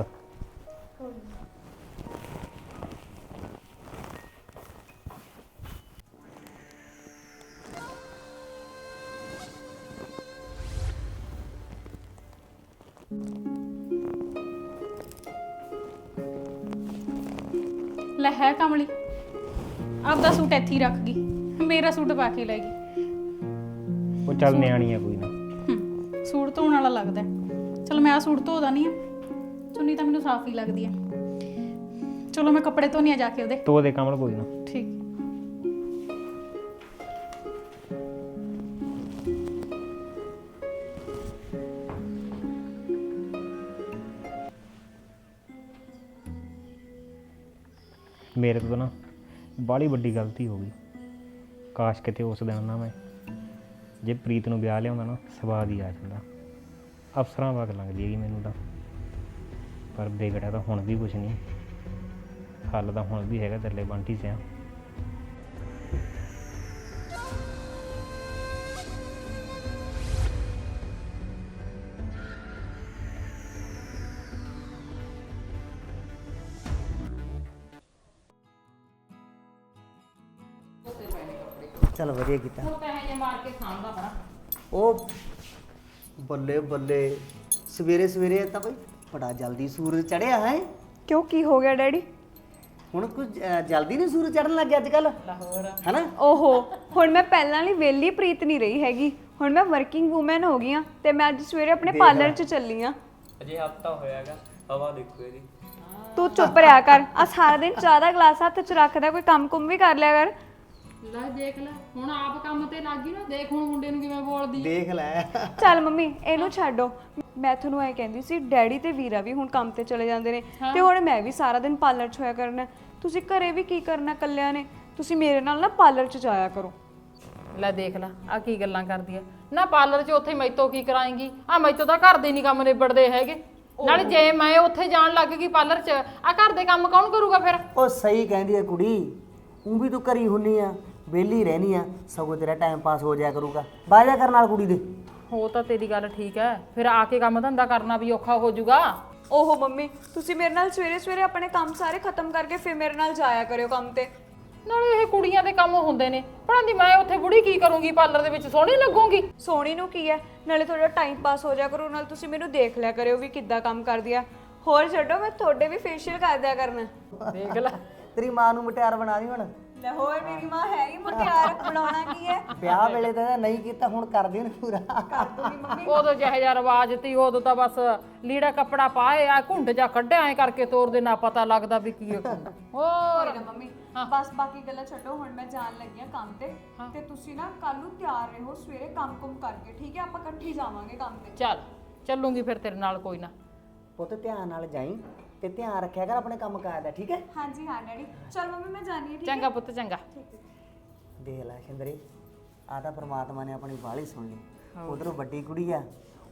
ਲੈ ਹੈ ਕਮਲੀ। ਆਪਦਾ ਸੂਟ ਇੱਥੇ ਹੀ ਰੱਖ ਗਈ ਮੇਰਾ ਸੂਟ ਪਾ ਕੇ ਲੈ ਗਈ। ਉਹ ਚੱਲ ਨਿਆਣੀ ਆ ਕੋਈ ਨਾ। ਹੂੰ, ਸੂਟ ਧੋਣ ਵਾਲਾ ਲੱਗਦਾ। ਹੈ। ਚਲ ਮੈਂ ਆ ਸੂਟ ਧੋ ਦਾਨੀ ਆ। ਚੁੰਨੀ ਤਾਂ ਮੈਨੂੰ ਸਾਫ਼ ਹੀ ਲੱਗਦੀ ਹੈ ਚਲੋ ਮੈਂ ਕੱਪੜੇ ਆ ਜਾ ਕੇ ਉਹਦੇ। ਤੋ ਦੇ ਕਮਲ ਕੋਈ ਨਾ। ਠੀਕ। ਮੇਰੇ ਤੋਂ ਨਾ ਬਾਹਲੀ ਵੱਡੀ ਗਲਤੀ ਹੋ ਗਈ। ਕਾਸ਼ ਕਿਤੇ ਉਸ ਦਿਨ ਨਾ ਮੈਂ ਜੇ ਪ੍ਰੀਤ ਨੂੰ ਵਿਆਹ ਲਿਆਉਂਦਾ ਨਾ, ਸਵਾਦ ਹੀ ਆ ਜਾਂਦਾ। ਅਫਸਰਾਂ ਵਾਂਗ ਲੱਗਦੀ ਹੈਗੀ ਮੈਨੂੰ ਤਾਂ। ਪਰ ਵਿਗੜਿਆ ਤਾਂ ਹੁਣ ਵੀ ਕੁਝ ਨਹੀਂ। ਹੱਲ ਤਾਂ ਹੁਣ ਵੀ ਹੈਗਾ ਥੱਲੇ ਬੰਟੀ ਸਿਆ। ਚਲ ਵਧੀਆ ਕੀਤਾ। ਉਹ ਬੱਲੇ ਬੱਲੇ ਸਵੇਰੇ ਸਵੇਰੇ ਤਾਂ ਬਈ ਬੜਾ ਜਲਦੀ ਸੂਰਜ ਚੜਿਆ ਹੈ। ਕਿਉਂ ਕੀ ਹੋ ਗਿਆ ਡੈਡੀ? ਹੁਣ ਕੁਝ ਅ, ਜਲਦੀ ਨਹੀਂ ਸੂਰਜ ਚੜਨ ਲੱਗ ਗਿਆ ਅੱਜ ਕੱਲ ਹੈਨਾ? ਓਹੋ ਹੁਣ ਮੈਂ ਪਹਿਲਾਂ ਲਈ ਵੇਲੀ ਪ੍ਰੀਤ ਨਹੀਂ ਰਹੀ ਹੈਗੀ। ਹੁਣ ਮੈਂ ਵਰਕਿੰਗ ਔਮਨ ਹੋ ਗਈ ਆ ਤੇ ਮੈਂ ਅੱਜ ਸਵੇਰੇ ਆਪਣੇ ਪਾਰਲਰ 'ਚ ਚੱਲੀ ਆ ਅਜੇ ਹਫਤਾ ਹੋਇਆਗਾ ਹਵਾ ਦੇਖੋ ਇਹਦੀ। ਤੂੰ ਚੁੱਪ ਰਿਹਾ ਕਰ। ਆ ਸਾਰਾ ਦਿਨ ਚਾਹ ਦਾ ਗਲਾਸ ਹੱਥ 'ਚ ਰੱਖਦਾ ਕੋਈ ਕੰਮ ਕੁੰਮ ਵੀ ਕਰ ਲਿਆ ਕਰ। ਲੈ ਦੇਖ ਲੈ ਹੁਣ ਆਪ ਕੰਮ ਤੇ ਲੱਗ ਗਈ ਨਾ ਦੇਖ ਹੁਣ ਮੁੰਡੇ ਨੂੰ ਕਿਵੇਂ ਬੋਲਦੀ। ਦੇਖ ਲੈ। ਚੱਲ ਮੰਮੀ ਇਹਨੂੰ ਛੱਡੋ। ਮੈਂ ਤੁਹਾਨੂੰ ਐ ਕਹਿੰਦੀ ਸੀ ਡੈਡੀ ਤੇ ਵੀਰਾ ਵੀ ਹੁਣ ਕੰਮ ਤੇ ਚਲੇ ਜਾਂਦੇ ਨੇ ਤੇ ਹੁਣ ਮੈਂ ਵੀ ਸਾਰਾ ਦਿਨ ਪਾਰਲਰ 'ਚ ਹੋਇਆ ਕਰਨਾ। ਤੁਸੀਂ ਘਰੇ ਵੀ ਕੀ ਕਰਨਾ ਕੱਲਿਆਂ ਨੇ? ਤੁਸੀਂ ਮੇਰੇ ਨਾਲ ਨਾ ਪਾਰਲਰ 'ਚ ਜਾਇਆ ਕਰੋ। ਲੈ ਦੇਖ ਲੈ ਆ ਕੀ ਗੱਲਾਂ ਕਰਦੀ ਆ ਨਾ ਪਾਰਲਰ 'ਚ ਉੱਥੇ ਮੈਤੋਂ ਕੀ ਕਰਾਏਂਗੀ? ਆ ਮੈਤੋਂ ਤਾਂ ਘਰ ਦੇ ਨਹੀਂ ਕੰਮ ਨਿਬੜਦੇ ਹੈਗੇ। ਨਾਲੇ ਜੇ ਮੈਂ ਉੱਥੇ ਜਾਣ ਲੱਗ ਗਈ ਪਾਰਲਰ 'ਚ ਆ ਘਰ ਦੇ ਕੰਮ ਕੌਣ ਕਰੂਗਾ ਫਿਰ? ਉਹ ਸਹੀ ਕਹਿੰਦੀ ਹੈ ਕੁੜੀ ਉਹ ਵੀ ਤੂੰ ਘਰੀ ਹੁੰਨੀ ਆ। ਵਿਹਲੀ ਰਹਿਨੀ ਆ ਸਗੋਂ ਤੇਰਾ ਟਾਈਮ ਪਾਸ ਹੋ ਜਾਇਆ ਕਰੂਗਾ। ਬਾਜਾ ਕਰਨ ਨਾਲ ਕੁੜੀ ਦੇ। ਹੋ ਤਾਂ ਤੇਰੀ ਗੱਲ ਠੀਕ ਹੈ ਫਿਰ ਆ ਕੇ ਕੰਮ ਧੰਦਾ ਕਰਨਾ ਵੀ ਔਖਾ ਹੋ ਜਾਊਗਾ। ਓਹੋ ਮੰਮੀ ਤੁਸੀਂ ਮੇਰੇ ਨਾਲ ਸਵੇਰੇ ਸਵੇਰੇ ਆਪਣੇ ਕੰਮ ਸਾਰੇ ਖਤਮ ਕਰਕੇ ਫਿਰ ਮੇਰੇ ਨਾਲ ਜਾਇਆ ਕਰਿਓ ਕੰਮ ਤੇ। ਨਾਲੇ ਇਹ ਕੁੜੀਆਂ ਦੇ ਕੰਮ ਹੁੰਦੇ ਨੇ। ਪੜਾਂਦੀ ਮੈਂ ਉੱਥੇ ਬੁੜੀ ਕੀ ਕਰੂੰਗੀ ਪਾਰਲਰ ਦੇ ਵਿੱਚ ਸੋਹਣੀ ਲੱਗੂੰਗੀ। ਸੋਣੀ ਨੂੰ ਕੀ ਹੈ ਨਾਲੇ ਤੁਹਾਡਾ ਟਾਈਮ ਪਾਸ ਹੋ ਜਾਇਆ ਕਰੂ ਨਾਲ ਤੁਸੀਂ ਮੈਨੂੰ ਦੇਖ ਲਿਆ ਕਰਿਓ ਵੀ ਕਿੱਦਾਂ ਕੰਮ ਕਰਦੀ ਆ। ਹੋਰ ਛੱਡੋ ਮੈਂ ਤੁਹਾਡੇ ਵੀ ਫੇਸ਼ੀਅਲ ਕਰ ਦਿਆ ਕਰਨਾ। ਦੇਖ ਲੈ। ਤੇਰੀ ਮਾਂ ਨੂੰ ਮਟਿਆਰ ਬਣਾ ਦੀ ਹੁਣ। ਲੈ ਹੋਰ ਮੇਰੀ ਮਾਂ ਹੈ ਹੀ ਮੁਟਿਆਰ ਬਣਾਉਣਾ ਕੀ ਹੈ? ਵਿਆਹ ਵੇਲੇ ਤਾਂ ਨਹੀਂ ਕੀਤਾ ਹੁਣ ਕਰ ਦੇ ਨਾ ਪੂਰਾ। ਉਦੋਂ ਜਿਹੋ ਜਿਹਾ ਰਿਵਾਜ ਤੀ ਉਦੋਂ ਤਾਂ ਬਸ ਲੀੜਾ ਕੱਪੜਾ ਪਾਏ ਆ ਘੁੰਡ ਜਾ ਕੱਢਿਆ ਐ ਕਰਕੇ ਤੋਰ ਦੇ ਨਾ ਪਤਾ ਲੱਗਦਾ ਵੀ ਕੀ ਹੈ ਘੁੰਡ। ਹੋਰ। ਨਾ ਮੰਮੀ ਬਸ ਬਾਕੀ ਗੱਲਾਂ ਛੱਡੋ ਹੁਣ ਮੈਂ ਜਾਣ ਲੱਗੀ ਆ ਕੰਮ ਤੇ। ਤੇ ਤੁਸੀਂ ਨਾ ਕੱਲ ਨੂੰ ਤਿਆਰ ਰਹੋ ਸਵੇਰੇ ਕੰਮ ਕੁਮ ਕਰਕੇ ਠੀਕ ਹੈ? ਆਪਾਂ ਇਕੱਠੇ ਜਾਵਾਂਗੇ ਕੰਮ ਤੇ। ਚੱਲ ਚੱਲੂੰਗੀ ਫਿਰ ਤੇਰੇ ਨਾਲ ਕੋਈ ਨਾ। ਪੁੱਤ ਧਿਆਨ ਨਾਲ ਜਾਈ। ਤੇ ਧਿਆਨ ਰੱਖਿਆ ਕਰ ਆਪਣੇ ਕੰਮ ਕਾਜ ਦਾ ਠੀਕ ਹੈ? ਹਾਂਜੀ ਹਾਂ ਡੈਡੀ। ਚਲ ਮੰਮੀ ਮੈਂ ਜਾਣੀ ਹੈ ਠੀਕ ਚੰਗਾ ਪੁੱਤ ਚੰਗਾ। ਦੇਖ ਲੈ ਸ਼ਿੰਦਰੇ ਆ ਤਾਂ ਪ੍ਰਮਾਤਮਾ ਨੇ ਆਪਣੀ ਬਾਲੀ ਸੁਣ ਲਈ। ਉਧਰੋਂ ਵੱਡੀ ਕੁੜੀ ਆ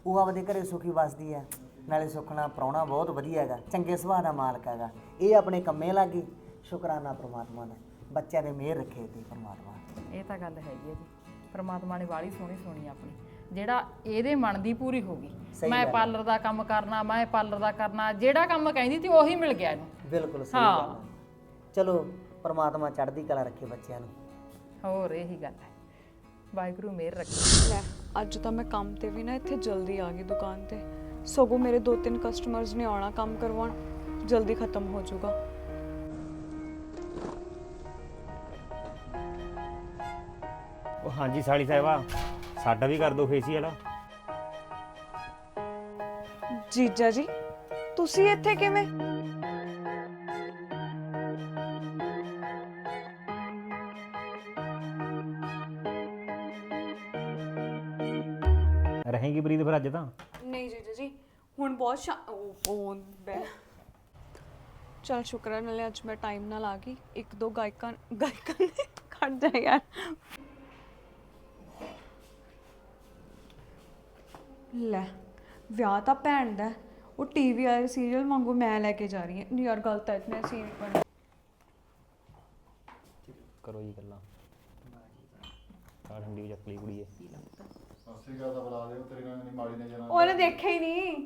ਉਹ ਆਪਦੇ ਘਰੇ ਸੁਖੀ ਵਸਦੀ ਆ। ਨਾਲੇ ਸੁਖਣਾ ਪ੍ਰਾਹੁਣਾ ਬਹੁਤ ਵਧੀਆ ਹੈਗਾ ਚੰਗੇ ਸੁਭਾਅ ਦਾ ਮਾਲਕ ਹੈਗਾ। ਇਹ ਆਪਣੇ ਕੰਮੇ ਲੱਗੀ ਸ਼ੁਕਰਾਨਾ ਪ੍ਰਮਾਤਮਾ ਦਾ। ਬੱਚਿਆਂ ਦੇ ਮਿਹਰ ਰੱਖੇ ਤੇ ਪ੍ਰਮਾਤਮਾ ਇਹ ਤਾਂ ਗੱਲ ਹੈਗੀ ਹੈ ਜੀ। ਪ੍ਰਮਾਤਮਾ ਨੇ ਬਾਲੀ ਸੋਹਣੀ ਸੋਹਣੀ ਆਪਣੀ। ਜਿਹੜਾ ਇਹਦੇ ਮਨ ਦੀ ਪੂਰੀ ਹੋ ਗਈ। ਮੈਂ। ਪਾਰਲਰ ਦਾ ਕੰਮ ਕਰਨਾ ਮੈਂ ਪਾਰਲਰ ਦਾ ਕਰਨਾ ਜਿਹੜਾ ਕੰਮ ਕਹਿੰਦੀ ਸੀ ਉਹੀ ਮਿਲ ਗਿਆ ਇਹਨੂੰ। ਬਿਲਕੁਲ ਸਹੀ ਹਾਂ। ਗੱਲ ਹੈ। ਚਲੋ ਪ੍ਰਮਾਤਮਾ ਚੜ੍ਹਦੀ ਕਲਾ ਰੱਖੇ ਬੱਚਿਆਂ ਨੂੰ। ਹੋਰ ਇਹੀ ਗੱਲ ਹੈ। ਵਾਹਿਗੁਰੂ ਮਿਹਰ ਰੱਖੇ। ਲੈ ਅੱਜ ਤਾਂ ਮੈਂ ਕੰਮ ਤੇ ਵੀ ਨਾ ਇੱਥੇ ਜਲਦੀ ਆ ਗਈ ਦੁਕਾਨ ਤੇ। ਸਗੋਂ ਮੇਰੇ ਦੋ ਤਿੰਨ ਕਸਟਮਰਸ ਨੇ ਆਉਣਾ ਕੰਮ ਕਰਵਾਉਣ। ਜਲਦੀ ਖਤਮ ਹੋ ਜਾਊਗਾ। ਉਹ ਹਾਂਜੀ ਸਾਲੀ ਸਾਹਿਬਾ। ਸਾਡਾ ਵੀ ਕਰ ਦਿਓ ਫੇਸ਼ੀਅਲ ਜੀਜਾ ਜੀ ਤੁਸੀਂ ਇੱਥੇ ਕਿਵੇਂ? ਰਹੇਗੀ ਪ੍ਰੀਤ ਫਿਰ ਅੱਜ ਤਾਂ? ਨਹੀਂ ਜੀਜਾ ਜੀ ਹੁਣ ਬਹੁਤ ਸ਼ਾ ਉਹ ਉਹ ਬੈ ਚਲ ਸ਼ੁਕਰ ਨਾਲੇ ਅੱਜ ਮੈਂ ਟਾਈਮ ਨਾਲ ਆ ਗਈ। ਇੱਕ ਦੋ ਗਾਇਕਾਂ ਗਾਇਕਾਂ ਨੇ ਖੜ ਜਾ ਯਾਰ। ਲੈ ਵਿਆਹ ਤਾਂ ਭੈਣ ਦਾ ਹੈ। ਉਹ ਟੀਵੀ ਵਾਲੇ ਸੀਰੀਅਲ ਵਾਂਗੂ ਮੈਂ ਲੈ ਕੇ ਜਾ ਰਹੀ ਹਾਂ। ਨਹੀਂ ਯਾਰ ਗਲਤ ਹੈ ਮੈਂ ਸੀਰੀਅਲ ਬਣ ਕਰੋ ਜੀ ਗੱਲਾਂ। ਕਾਲ ਠੰਡੀ ਚੱਕਲੀ ਕੁੜੀ ਹੈ ਸਤਿ ਸ੍ਰੀ ਅਕਾਲ ਦਾ ਬੁਲਾ ਦਿਓ ਤੇਰੇ ਨਾਲ ਮੇਰੀ ਮਾੜੀ ਨਜ਼ਰ ਨਾਲ ਉਹਨੇ ਦੇਖਿਆ ਹੀ ਨਹੀਂ।